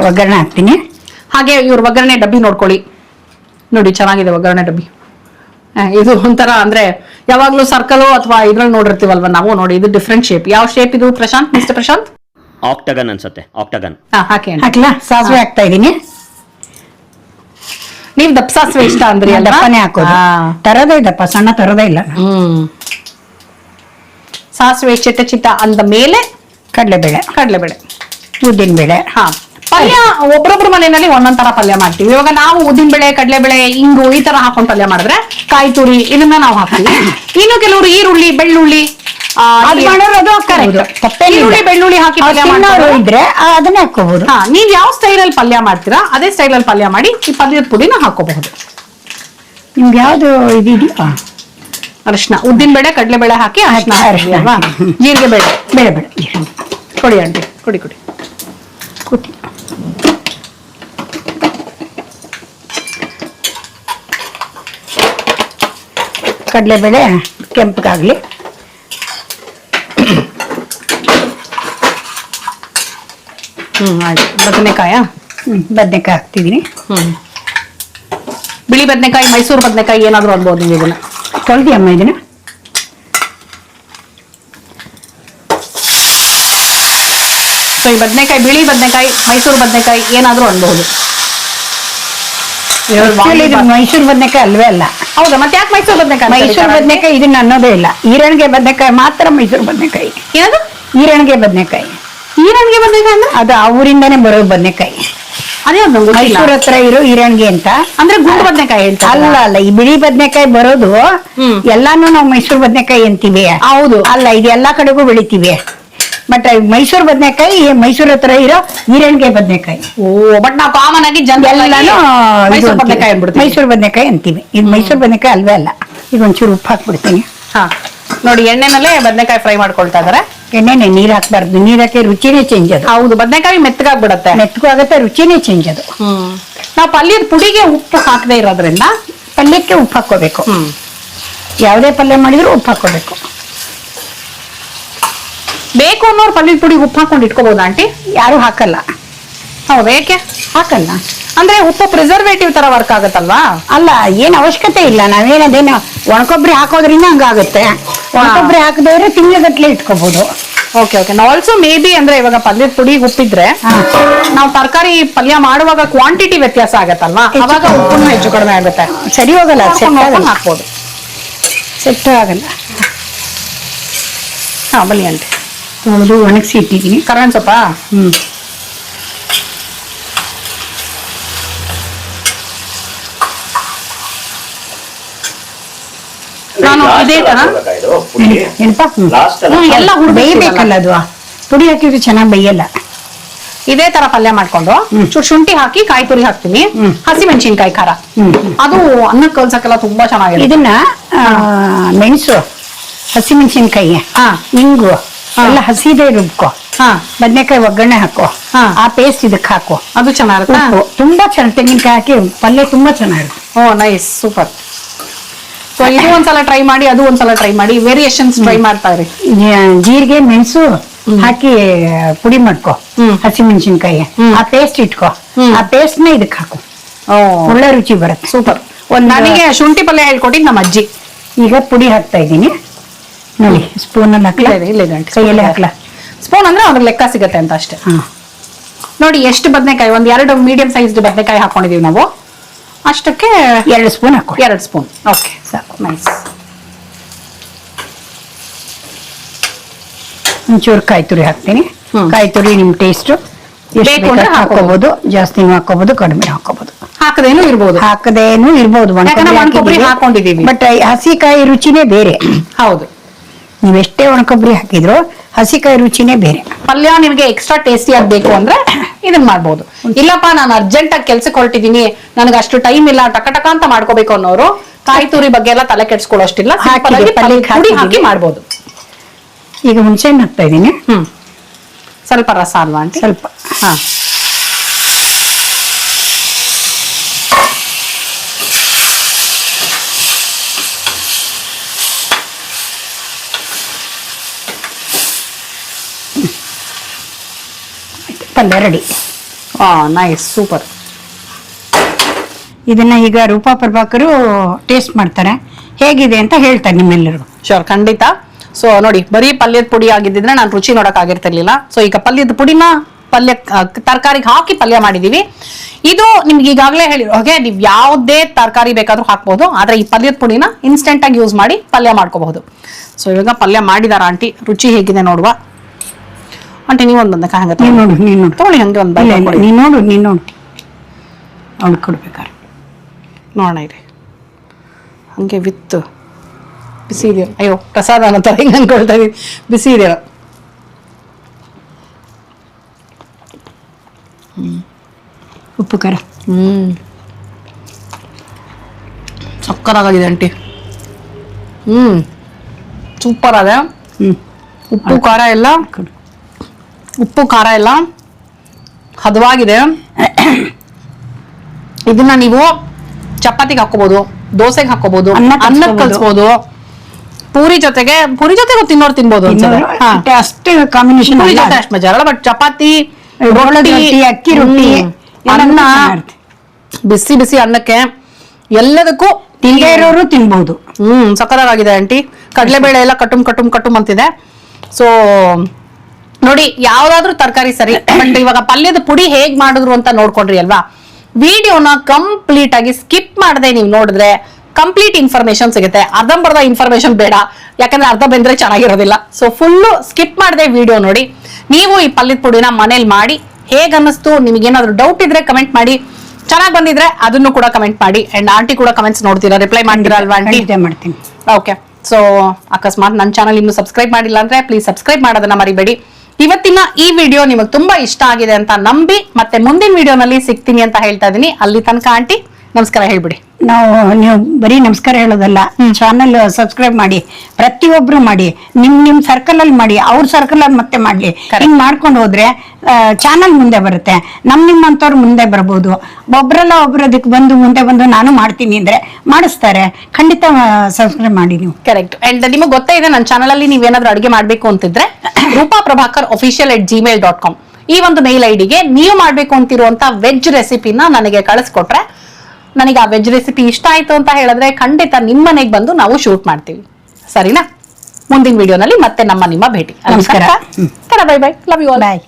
ಒಗ್ಗರಣೆ ಹಾಕ್ತೀನಿ. ಹಾಗೆ ಇವ್ರ ಒಗ್ಗರಣೆ ಡಬ್ಬಿ ನೋಡ್ಕೊಳ್ಳಿ. ನೋಡಿ ಚೆನ್ನಾಗಿದೆ ಒಗ್ಗರಣೆ ಡಬ್ಬಿ. ಇದು ಒಂಥರ ಅಂದ್ರೆ ಯಾವಾಗ್ಲೂ ಸರ್ಕಲ್ ಅಥವಾ ಇದ್ರಲ್ಲಿ ನೋಡಿರ್ತೀವಲ್ವ ನಾವು ನೋಡಿ ಇದು ಡಿಫ್ರೆಂಟ್ ಶೇಪ್ ಯಾವ ಶೇಪ್ ಇದು ಪ್ರಶಾಂತ್ ಮಿಸ್ಟರ್ ಪ್ರಶಾಂತ್? ಆಕ್ಟಗನ್ ಅನ್ಸುತ್ತೆ ಆಕ್ಟಗನ್ ಹಾ ಹಾಕಿ ಹಾಕ್ಲಾ? ಸಾಸಿವೆ ಹಾಕ್ತಾ ಇದೀನಿ. ನೀವ್ ದಪ್ಪ ಸಾಸಿವೆ ಇಷ್ಟ ಅಂದ್ರಿ ದಪ್ಪನೆ ಹಾಕೋದು. ತರದೇ ದಪ್ಪ ಸಣ್ಣ ತರದೇ ಇಲ್ಲ. ಹ್ಮ್. ಸಾಸಿವೆ ಚಿಟ್ಟ ಚಿತ್ತ ಅಂದ ಮೇಲೆ ಕಡಲೆಬೇಳೆ. ಕಡಲೆಬೇಳೆ. ಉದ್ದಿನ ಬೇಳೆ ಹಾ. ಪಲ್ಯ ಒಬ್ರೊಬ್ರ ಮನೆಯಲ್ಲಿ ಒಂದೊಂದ್ ತರ ಪಲ್ಯ ಮಾಡ್ತೀವಿ. ಇವಾಗ ನಾವು ಉದ್ದಿನ ಬೆಳೆ ಕಡಲೆ ಬೆಳೆ ಇಂಗು ಈ ತರ ಹಾಕೊಂಡ್ ಪಲ್ಯ ಮಾಡಿದ್ರೆ ಕಾಯಿ ತುರಿ ಇದನ್ನ ನಾವು ಹಾಕ್ತೀವಿ. ಇನ್ನು ಕೆಲವರು ಈರುಳ್ಳಿ ಬೆಳ್ಳುಳ್ಳಿ ಆ, ಅದು ಈ- ಮಾಡೋರು ಅದು Correct. ಹಾಕ್ಬೋದು. ತಪ್ಪೇನಿಲ್ಲ. ಈರುಳ್ಳಿ ಬೆಳ್ಳುಳ್ಳಿ ಹಾಕಿ ಪಲ್ಯ ತಿನ್ನೋರು ಮಾಡ್ತಾರೆ? ಇದ್ರೆ ಆ, ಅದನ್ನೇ ಹಾಕೋಬಹುದು ಹಾ ನೀವ್ ಯಾವ ಸ್ಟೈಲ್ ಅಲ್ಲಿ ಪಲ್ಯ ಮಾಡ್ತೀರಾ ಅದೇ ಸ್ಟೈಲ್ ಅಲ್ಲಿ ಪಲ್ಯ ಮಾಡಿ ಈ ಪಲ್ಯದ ಪುಡಿನ ಹಾಕೋಬಹುದು ನಿಮ್ಗೆ ಯಾವ್ದು ಇದಿದೆಯಾ ಅರಿಶಿನ ಉದ್ದಿನ ಬೇಳೆ ಕಡಲೆಬೇಳೆ ಹಾಕಿ ಅರಿಶಿನ ಹಾಕಿ, ಅರಿಶಿನ. ಜೀರಿಗೆ ಬೆಳೆ. ಬೆಳೆ ಬೆಳೆ. ಕೊಡಿ ಅಂಟಿ ಕೊಡಿ ಕೊಡಿ. ಕೂತಿ ಕಡಲೆಬೇಳೆ ಕೆಂಪಗಾಗ್ಲಿ. ಹ್ಮ್ ಆಯ್ತು. ಬದನೆಕಾಯ? ಹ್ಮ್ ಬದನೆಕಾಯಿ ಹಾಕ್ತಿದೀನಿ. ಹ್ಮ್. ಬಿಳಿ ಬದನೆಕಾಯಿ ಮೈಸೂರು ಬದನೆಕಾಯಿ ಏನಾದ್ರು ಅನ್ಬೋದು ನೀವು ಇದನ್ನ. ತೊಳ್ದಿ ಅಮ್ಮ ಇದನ್ನ? ಸೊ ಈ ಬದನೆಕಾಯಿ ಬಿಳಿ ಬದನೆಕಾಯಿ ಮೈಸೂರು ಬದನೆಕಾಯಿ ಏನಾದ್ರೂ ಅನ್ಬಹುದು. ಮೈಸೂರು ಬದನೆಕಾಯಿ ಅಲ್ವೇ ಅಲ್ಲ. ಹೌದಾ ಮತ್ತೆ ಯಾಕೆ ಮೈಸೂರು ಬದನೆಕಾಯಿ ಮೈಸೂರು ಬದನೆಕಾಯಿ ಇದನ್ನ ಅನ್ನೋದೇ ಇಲ್ಲ. ಈರಣ್ಗೆ ಬದನೆಕಾಯಿ ಮಾತ್ರ ಮೈಸೂರು ಬದನೆಕಾಯಿ. ಏನದು ಈರಣ್ಗೆ ಬದನೆಕಾಯಿ. ಈರಣ್ಗೆ ಬದನೆಕಾಯಿ ಅಂದ್ರೆ? ಅದು ಆ ಊರಿಂದಾನೇ ಬರೋ ಬದನೆಕಾಯಿ. ಅದೇ ಒಂದು ಮೈಸೂರ್ ಹತ್ರ ಇರೋ ಈರಣ್ಗೆ ಅಂತ? ಅಂದ್ರೆ ಗುಂಡು ಬದನೆಕಾಯಿ ಅಂತ ಅಲ್ಲ ಅಲ್ಲ ಈ ಬಿಳಿ ಬದನೆಕಾಯಿ ಬರೋದು. ಎಲ್ಲಾನು ನಾವು ಮೈಸೂರು ಬದನೆಕಾಯಿ ಅಂತೀವಿ. ಹೌದು. ಅಲ್ಲ ಇದು ಎಲ್ಲಾ ಕಡೆಗೂ ಬೆಳಿತೀವಿ. ಬಟ್ ಮೈಸೂರು ಬದನೆಕಾಯಿ ಮೈಸೂರ್ ಹತ್ರ ಇರೋ ಈರಣ್ಗೆ ಬದನೆಕಾಯಿ ಓ ಬಟ್ ನಾವು ಕಾಮನ್ ಆಗಿ ಜನ ಎಲ್ಲಾನು ಮೈಸೂರು ಬದನೆಕಾಯಿ ಮೈಸೂರು ಬದನೆಕಾಯಿ ಅಂತೀವಿ. ಇದು ಮೈಸೂರು ಬದನೆಕಾಯಿ ಅಲ್ವೇ ಅಲ್ಲ. ಈಗ ಒಂಚೂರು ಉಪ್ಪು ಹಾಕ್ಬಿಡ್ತೀನಿ. ಹಾ. ನೋಡಿ ಎಣ್ಣೆನಲ್ಲೇ ಬದನೆಕಾಯಿ ಫ್ರೈ ಮಾಡ್ಕೊಳ್ತಾ ಇದಾರೆ. ಎಣ್ಣೆನೆ ನೀರ್ ಹಾಕ್ಬಾರ್ದು. ನೀರ್ ಹಾಕಿ ರುಚಿನೇ ಚೇಂಜ್ ಅದು. ಹೌದು ಬದನೆಕಾಯಿ ಮೆತ್ತಗಾಗ್ಬಿಡತ್ತೆ. ಮೆತ್ತಗೂ ಆಗುತ್ತೆ ರುಚಿನೇ ಚೇಂಜ್ ಅದು. ಹ್ಮ್. ನಾವು ಪಲ್ಯದ ಪುಡಿಗೆ ಉಪ್ಪು ಹಾಕದೇ ಇರೋದ್ರಿಂದ ಪಲ್ಯಕ್ಕೆ ಉಪ್ಪು ಹಾಕೋಬೇಕು ಹ್ಮ್. ಯಾವುದೇ ಪಲ್ಯ ಮಾಡಿದ್ರು ಉಪ್ಪು ಹಾಕೋಬೇಕು ಬೇಕು ಅನ್ನೋರು ಪಲ್ಯದ ಪುಡಿ ಉಪ್ಪು ಹಾಕೊಂಡು ಇಟ್ಕೋಬಹುದು ಆಂಟಿ. ಯಾರು ಹಾಕಲ್ಲ. ಹೌದಾ ಏಕೆ? ಹಾಕಲ್ಲ. ಅಂದ್ರೆ ಉಪ್ಪು ಪ್ರಿಸರ್ವೇಟಿವ್ ತರ ವರ್ಕ್ ಆಗತ್ತಲ್ವಾ? ಅಲ್ಲ ಏನ್ ಅವಶ್ಯಕತೆ ಇಲ್ಲ. ನಾವೇನದೇನು ಒಣಕೊಬ್ಬರಿ ಹಾಕೋದ್ರಿಂದ ಹಂಗಾಗುತ್ತೆ. ಒಣಕೊಬ್ಬರಿ ಹಾಕದವ್ರೆ ತಿಂಗಳಗಟ್ಲೆ ಇಟ್ಕೋಬಹುದು okay okay also maybe ಅಂದ್ರೆ ಇವಾಗ ಪಲ್ಯದ ಪುಡಿ ಉಪ್ಪಿದ್ರೆ ನಾವು ತರಕಾರಿ ಪಲ್ಯ ಮಾಡುವಾಗ ಕ್ವಾಂಟಿಟಿ ವ್ಯತ್ಯಾಸ ಆಗತ್ತಲ್ವಾ? ಅವಾಗ ಉಪ್ಪು ಹೆಚ್ಚು ಕಡಿಮೆ ಆಗುತ್ತೆ. ಸರಿ ಹೋಗಲ್ಲ ಹಾಕ್ಬೋದು ಸೆಟ್ ಆಗಲ್ಲ. ಹಾ ಬನ್ನಿ ಆಂಟಿ. ತೊಳೆದು ಒಣಗಿಸಿ ಇಟ್ಟಿದ್ದೀನಿ. ಕರ್ಬೇವಿನ ಸೊಪ್ಪ? ಹ್ಮ್. ನಾನು ಇದೇ? ತರ ಏನಪ್ಪಾ? ಹ್ಮ್. ಎಲ್ಲ ಬೇಯ್ಬೇಕಲ್ಲ ಅದು ಪುಡಿ ಹಾಕಿದ್ರೆ ಚೆನ್ನಾಗಿ ಬೇಯಲ್ಲ. ಇದೇ ತರ ಪಲ್ಯ ಮಾಡ್ಕೊಂಡು ಚೂರು ಶುಂಠಿ ಹಾಕಿ ಕಾಯಿ ತುರಿ ಹಾಕ್ತೀನಿ. ಹ್ಮ್. ಹಸಿ ಮೆಣಸಿನ್ಕಾಯಿ ಖಾರ. ಹ್ಮ್. ಅದು ಅನ್ನ ಕಲ್ಸಕ್ಕೆಲ್ಲ ತುಂಬಾ ಚೆನ್ನಾಗಿದೆ ಇದನ್ನ ಆ, ಮೆಣಸು ಹಸಿಮೆಣಸಿನ್ಕಾಯಿ ಹಾ. ಇಂಗು. ಎಲ್ಲ ಹಸಿದೆ ರುಬ್ಕೊ. ಹಾ. ಬದನೆಕಾಯಿ ಒಗ್ಗರಣೆ ಹಾಕೋ. ಹಾ. ಆ ಪೇಸ್ಟ್ ಇದಕ್ಕೆ ಹಾಕೋ. ಅದು ಚೆನ್ನಾಗಿರುತ್ತೆ ತುಂಬಾ ಚೆನ್ನಾಗಿ ತೆಂಗಿನಕಾಯಿ ಹಾಕಿ ಪಲ್ಯ ತುಂಬಾ ಚೆನ್ನಾಗಿರುತ್ತೆ. ಓ ನೈಸ್ ಸೂಪರ್ ಸೊ ಇದು ಒಂದ್ಸಲ ಟ್ರೈ ಮಾಡಿ ಅದು ಒಂದ್ಸಲ ಟ್ರೈ ಮಾಡಿ. ವೇರಿಯೇಷನ್ಸ್ ಟ್ರೈ ಮಾಡ್ತಾ ಇರಿ. ಜೀರಿಗೆ ಮೆಣಸು ಹಾಕಿ ಪುಡಿ ಮಾಡ್ಕೋ. ಹಸಿ ಮೆಣಸಿನ್ಕಾಯಿ ಆ ಪೇಸ್ಟ್ ಇಟ್ಕೋ. ಆ ಪೇಸ್ಟ್ನ ಇದಕ್ಕೆ ಹಾಕು. ಒಳ್ಳೆ ರುಚಿ ಬರುತ್ತೆ. ಸೂಪರ್ ನನಗೆ ಶುಂಠಿ ಪಲ್ಯ ಹೇಳ್ಕೊಟ್ಟಿದ್ ನಮ್ಮ ಅಜ್ಜಿ. ಈಗ ಪುಡಿ ಹಾಕ್ತಾ ಇದ್ದೀನಿ. ನೋಡಿ ಸ್ಪೂನ್ ಅಲ್ಲಿ ಹಾಕ್ಲಾ? ಇಲ್ಲ ಕೈಯಲ್ಲೇ ಹಾಕ್ಲಾ? ಸ್ಪೂನ್ ಅಂದ್ರೆ ಅದ್ರ ಲೆಕ್ಕ ಸಿಗತ್ತೆ ಅಂತ ಅಷ್ಟೇ. ನೋಡಿ ಎಷ್ಟು ಬದನೆಕಾಯಿ ಒಂದ್ ಎರಡು ಮೀಡಿಯಂ ಸೈಜ್ ಬದನೆಕಾಯಿ ಹಾಕೊಂಡಿದೀವಿ ನಾವು. ಅಷ್ಟಕ್ಕೆ ಎರಡು ಸ್ಪೂನ್ ಹಾಕೋ. ಎರಡು ಸ್ಪೂನ್ ಓಕೆ ಸಾಕು ನೈಸ್ ಒಂಚೂರು ಕಾಯಿ ತುರಿ ಹಾಕ್ತೀನಿ. ಕಾಯಿ ತುರಿ ನಿಮ್ ಟೇಸ್ಟ್ ಹಾಕೋಬಹುದು ಜಾಸ್ತಿ ಹಾಕೋಬಹುದು ಕಡಿಮೆ ಹಾಕೋಬಹುದು ಹಾಕದೇನು ಇರ್ಬೋದು. ಹಾಕದೇನು ಇರ್ಬೋದು. ಬಟ್ ಹಸಿಕಾಯಿ ರುಚಿನೇ ಬೇರೆ. ಹೌದು. ನೀವ್ ಎಷ್ಟೇ ಒಣ ಕೊಬ್ಬರಿ ಹಾಕಿದ್ರು ಹಸಿಕಾಯಿ ರುಚಿನೇ ಬೇರೆ. ಪಲ್ಯ ನಿಮಗೆ ಎಕ್ಸ್ಟ್ರಾ ಟೇಸ್ಟಿ ಆಗ್ಬೇಕು ಅಂದ್ರೆ ಇದನ್ನ ಮಾಡ್ಬೋದು. ಇಲ್ಲಪ್ಪ ನಾನು ಅರ್ಜೆಂಟ್ ಆಗಿ ಕೆಲ್ಸಕ್ಕೆ ಹೊರಟಿದ್ದೀನಿ ನನಗೆ ಅಷ್ಟು ಟೈಮ್ ಇಲ್ಲ ಟಕ ಟಕ ಅಂತ ಮಾಡ್ಕೋಬೇಕು ಅನ್ನೋರು ಕಾಯಿ ತುರಿ ಬಗ್ಗೆ ಎಲ್ಲ ತಲೆ ಕೆಡ್ಸ್ಕೊಳ್ಳೋಷ್ಟಿಲ್ಲ. ಹಾಕಿ. ಮಾಡ್ಬೋದು. ಈಗ ಹುಣಸೆಹಣ್ಣು ಹಾಕ್ತಾ ಇದ್ದೀನಿ ಹ್ಮ್. ಸ್ವಲ್ಪ ರಸ ಅಲ್ವಾ ಅಂತ ಸ್ವಲ್ಪ. ಹಾ. ಪಲ್ಯ ರೆಡಿ ನೈಸ್ ಸೂಪರ್ ಇದನ್ನ ಈಗ ರೂಪಾ ಪ್ರಭಾಕರು ಟೇಸ್ಟ್ ಮಾಡ್ತಾರೆ. ಹೇಗಿದೆ ಅಂತ ಹೇಳ್ತಾರೆ ನಿಮ್ಮೆಲ್ಲರಿಗೂ. ಶೋರ್ ಖಂಡಿತ. ಸೊ ನೋಡಿ, ಬರೀ ಪಲ್ಯದ ಪುಡಿ ಆಗಿದ್ದಿದ್ರೆ ನಾನು ರುಚಿ ನೋಡಕ್ ಆಗಿರ್ತಿರ್ಲಿಲ್ಲ. ಸೊ ಈಗ ಪಲ್ಯದ ಪುಡಿನ ಪಲ್ಯ ತರಕಾರಿಗೆ ಹಾಕಿ ಪಲ್ಯ ಮಾಡಿದೀವಿ. ಇದು ನಿಮ್ಗೆ ಈಗಾಗಲೇ ಹೇಳಿರೋ ಹಾಗೆ ನೀವು ಯಾವುದೇ ತರಕಾರಿ ಬೇಕಾದ್ರೂ ಹಾಕ್ಬೋದು. ಆದ್ರೆ ಈ ಪಲ್ಯದ ಪುಡಿನ ಇನ್ಸ್ಟೆಂಟ್ ಆಗಿ ಯೂಸ್ ಮಾಡಿ ಪಲ್ಯ ಮಾಡ್ಕೋಬಹುದು. ಸೊ ಇವಾಗ ಪಲ್ಯ ಮಾಡಿದಾರ ಆಂಟಿ. ರುಚಿ ಹೇಗಿದೆ ನೋಡುವ. ಆಂಟಿ ಒಂದು ಬಂದ ಹಂಗ ನೀನು ನೋಡು ನೀನು ನೋಡು. ತಗೊಳ್ಳಿ ಹಂಗೆ ಒಂದು ಇಲ್ಲ ಇಲ್ಲ ನೀನ್ ನೋಡು ನೀನು ನೋಡು. ಅವ್ಳು ಕೊಡ್ಬೇಕಾರೆ. ನೋಡೋಣ ಇರಿ. ಹಂಗೆ ವಿತ್ತು. ಬಿಸಿ ಇದೆಯೋ? ಅಯ್ಯೋ ಪ್ರಸಾದ ಅನ್ನೋ ಹಿಂಗೆ ಅನ್ಕೊಳ್ತಾ ಇದೀನಿ. ಬಿಸಿ ಇದೆಯೋ? ಉಪ್ಪು ಖಾರ. ಹ್ಮ್. ಸಕ್ಕರಾಗಿದೆ ಆಂಟಿ. ಹ್ಮ್. ಸೂಪರ್ ಅದ ಹ್ಞೂ ಉಪ್ಪು ಖಾರ ಎಲ್ಲ ಕೊಡು. ಉಪ್ಪು ಖಾರ ಎಲ್ಲ ಹದವಾಗಿದೆ. ಇದನ್ನ ನೀವು ಚಪಾತಿಗೆ ಹಾಕೋಬಹುದು ದೋಸೆಗೆ ಹಾಕೋಬಹುದು ಅನ್ನಕ್ಕೆ ಅನ್ನಕ್ಕೆ ಕಲ್ಸ್ಬೋದು. ಪೂರಿ ಜೊತೆಗೆ ಪೂರಿ ಜೊತೆಗೂ ತಿನ್ನೋರು ತಿನ್ಬೋದು. ಅಷ್ಟೇ- ಅಷ್ಟೇ ಕಾಂಬಿನೇಷನ್ ಪೂರಿ ಜೊತೆ ಅಷ್ಟು ಮಜಾ ಅಲ್ಲ ಬಟ್ ಚಪಾತಿ ರೊಟ್ಟಿ ಅಕ್ಕಿ ರೊಟ್ಟಿ ಅನ್ನ ಬಿಸಿ ಬಿಸಿ ಅನ್ನಕ್ಕೆ ಎಲ್ಲದಕ್ಕೂ ತಿಂದೇ ಇರೋರು ತಿನ್ಬಹುದು ಹ್ಮ್ ಸಕ್ಕರಾಗಿದೆ ಆಂಟಿ. ಕಡಲೆಬೇಳೆ ಎಲ್ಲ ಕಟುಮ್ ಕಟುಮ್ ಕಟುಮ್ ಅಂತಿದೆ. ಸೊ ನೋಡಿ ಯಾವ್ದಾದ್ರು ತರಕಾರಿ ಸರಿ ಬಟ್ ಇವಾಗ ಪಲ್ಯದ ಪುಡಿ ಹೇಗ್ ಮಾಡಿದ್ರು ಅಂತ ನೋಡ್ಕೊಂಡ್ರಿ ಅಲ್ವಾ? ವಿಡಿಯೋನ ಕಂಪ್ಲೀಟ್ ಆಗಿ ಸ್ಕಿಪ್ ಮಾಡದೆ ನೀವು ನೋಡಿದ್ರೆ ಕಂಪ್ಲೀಟ್ ಇನ್ಫಾರ್ಮೇಶನ್ ಸಿಗುತ್ತೆ. ಅರ್ಧಂಬರ್ಧ ಇನ್ಫಾರ್ಮೇಶನ್ ಬೇಡ. ಯಾಕಂದ್ರೆ ಅರ್ಧ ಬೆಂದ್ರೆ ಚೆನ್ನಾಗಿರೋದಿಲ್ಲ. ಸೊ ಫುಲ್ಲು ಸ್ಕಿಪ್ ಮಾಡದೆ ವಿಡಿಯೋ ನೋಡಿ. ನೀವು ಈ ಪಲ್ಯದ ಪುಡಿನ ಮನೇಲಿ ಮಾಡಿ ಹೇಗ ಅನ್ನಿಸ್ತು ನಿಮಗೇನಾದ್ರು ಡೌಟ್ ಇದ್ರೆ ಕಮೆಂಟ್ ಮಾಡಿ. ಚೆನ್ನಾಗಿ ಬಂದಿದ್ರೆ ಅದನ್ನು ಕೂಡ ಕಮೆಂಟ್ ಮಾಡಿ. ಅಂಡ್ ಆಂಟಿ ಕೂಡ ಕಮೆಂಟ್ಸ್ ನೋಡ್ತೀರಾ? ರಿಪ್ಲೈ ಮಾಡ್ತೀರಾ ಅಲ್ವಾ ಆಂಟಿ ಮಾಡ್ತೀನಿ. ಓಕೆ ಸೊ ಅಕಸ್ಮಾತ್ ನನ್ನ ಚಾನಲ್ ಇನ್ನು ಸಬ್ಸ್ಕ್ರೈಬ್ ಮಾಡಿಲ್ಲ ಅಂದ್ರೆ ಪ್ಲೀಸ್ ಸಬ್ಸ್ಕ್ರೈಬ್ ಮಾಡೋದನ್ನ ಮರಿಬೇಡಿ. ಇವತ್ತಿನ ಈ ವಿಡಿಯೋ ನಿಮಗೆ ತುಂಬಾ ಇಷ್ಟ ಆಗಿದೆ ಅಂತ ನಂಬಿ ಮತ್ತೆ ಮುಂದಿನ ವಿಡಿಯೋನಲ್ಲಿ ಸಿಗ್ತೀನಿ ಅಂತ ಹೇಳ್ತಾ ಇದ್ದೀನಿ. ಅಲ್ಲಿ ತನಕ ಆಂಟಿ. ನಮಸ್ಕಾರ ಹೇಳ್ಬಿಡಿ. ನಾವು ನೀವು ಬರೀ ನಮಸ್ಕಾರ ಹೇಳೋದಲ್ಲ ಚಾನಲ್ ಸಬ್ಸ್ಕ್ರೈಬ್ ಮಾಡಿ ಪ್ರತಿಯೊಬ್ರು ಮಾಡಿ ನಿಮ್ ನಿಮ್ ಸರ್ಕಲ್ ಅಲ್ಲಿ ಮಾಡಿ ಅವ್ರ ಸರ್ಕಲ್ ಅಲ್ಲಿ ಮತ್ತೆ ಮಾಡ್ಲಿ. ಹಿಂಗ್ ಮಾಡ್ಕೊಂಡು ಹೋದ್ರೆ ಚಾನಲ್ ಮುಂದೆ ಬರುತ್ತೆ. ನಮ್ ನಿಮ್ಮಂತವ್ರು ಮುಂದೆ ಬರ್ಬೋದು. ಒಬ್ರಲ್ಲ ಒಬ್ರು ಅದಕ್ಕೆ ಬಂದು ಮುಂದೆ ಬಂದು ನಾನು ಮಾಡ್ತೀನಿ ಅಂದ್ರೆ ಮಾಡಿಸ್ತಾರೆ. ಖಂಡಿತ ಸಬ್ಸ್ಕ್ರೈಬ್ ಮಾಡಿ ನೀವು. ಕರೆಕ್ಟ್ ಅಂಡ್ ನಿಮಗೆ ಗೊತ್ತೇ ಇದೆ ನನ್ನ ಚಾನಲ್ ಅಲ್ಲಿ ನೀವೇನಾದ್ರೂ ಅಡುಗೆ ಮಾಡ್ಬೇಕು ಅಂತಿದ್ರೆ Roopa Prabhakar official at Gmail dot com ಈ ಒಂದು ಮೇಲ್ ಐಡಿಗೆ ನೀವು ಮಾಡ್ಬೇಕು ಅಂತಿರುವಂತ ವೆಜ್ ರೆಸಿಪಿನ ನನಗೆ ಕಳಿಸ್ಕೊಟ್ರೆ ನನಗೆ ಆ ವೆಜ್ ರೆಸಿಪಿ ಇಷ್ಟ ಆಯ್ತು ಅಂತ ಹೇಳಿದ್ರೆ ಖಂಡಿತ ನಿಮ್ಮ ಮನೆಗೆ ಬಂದು ನಾವು ಶೂಟ್ ಮಾಡ್ತೀವಿ. ಸರಿನಾ? ಮುಂದಿನ ವಿಡಿಯೋನಲ್ಲಿ ಮತ್ತೆ ನಮ್ಮ ನಿಮ್ಮ ಭೇಟಿ. ನಮಸ್ಕಾರ. Bye bye love you all bye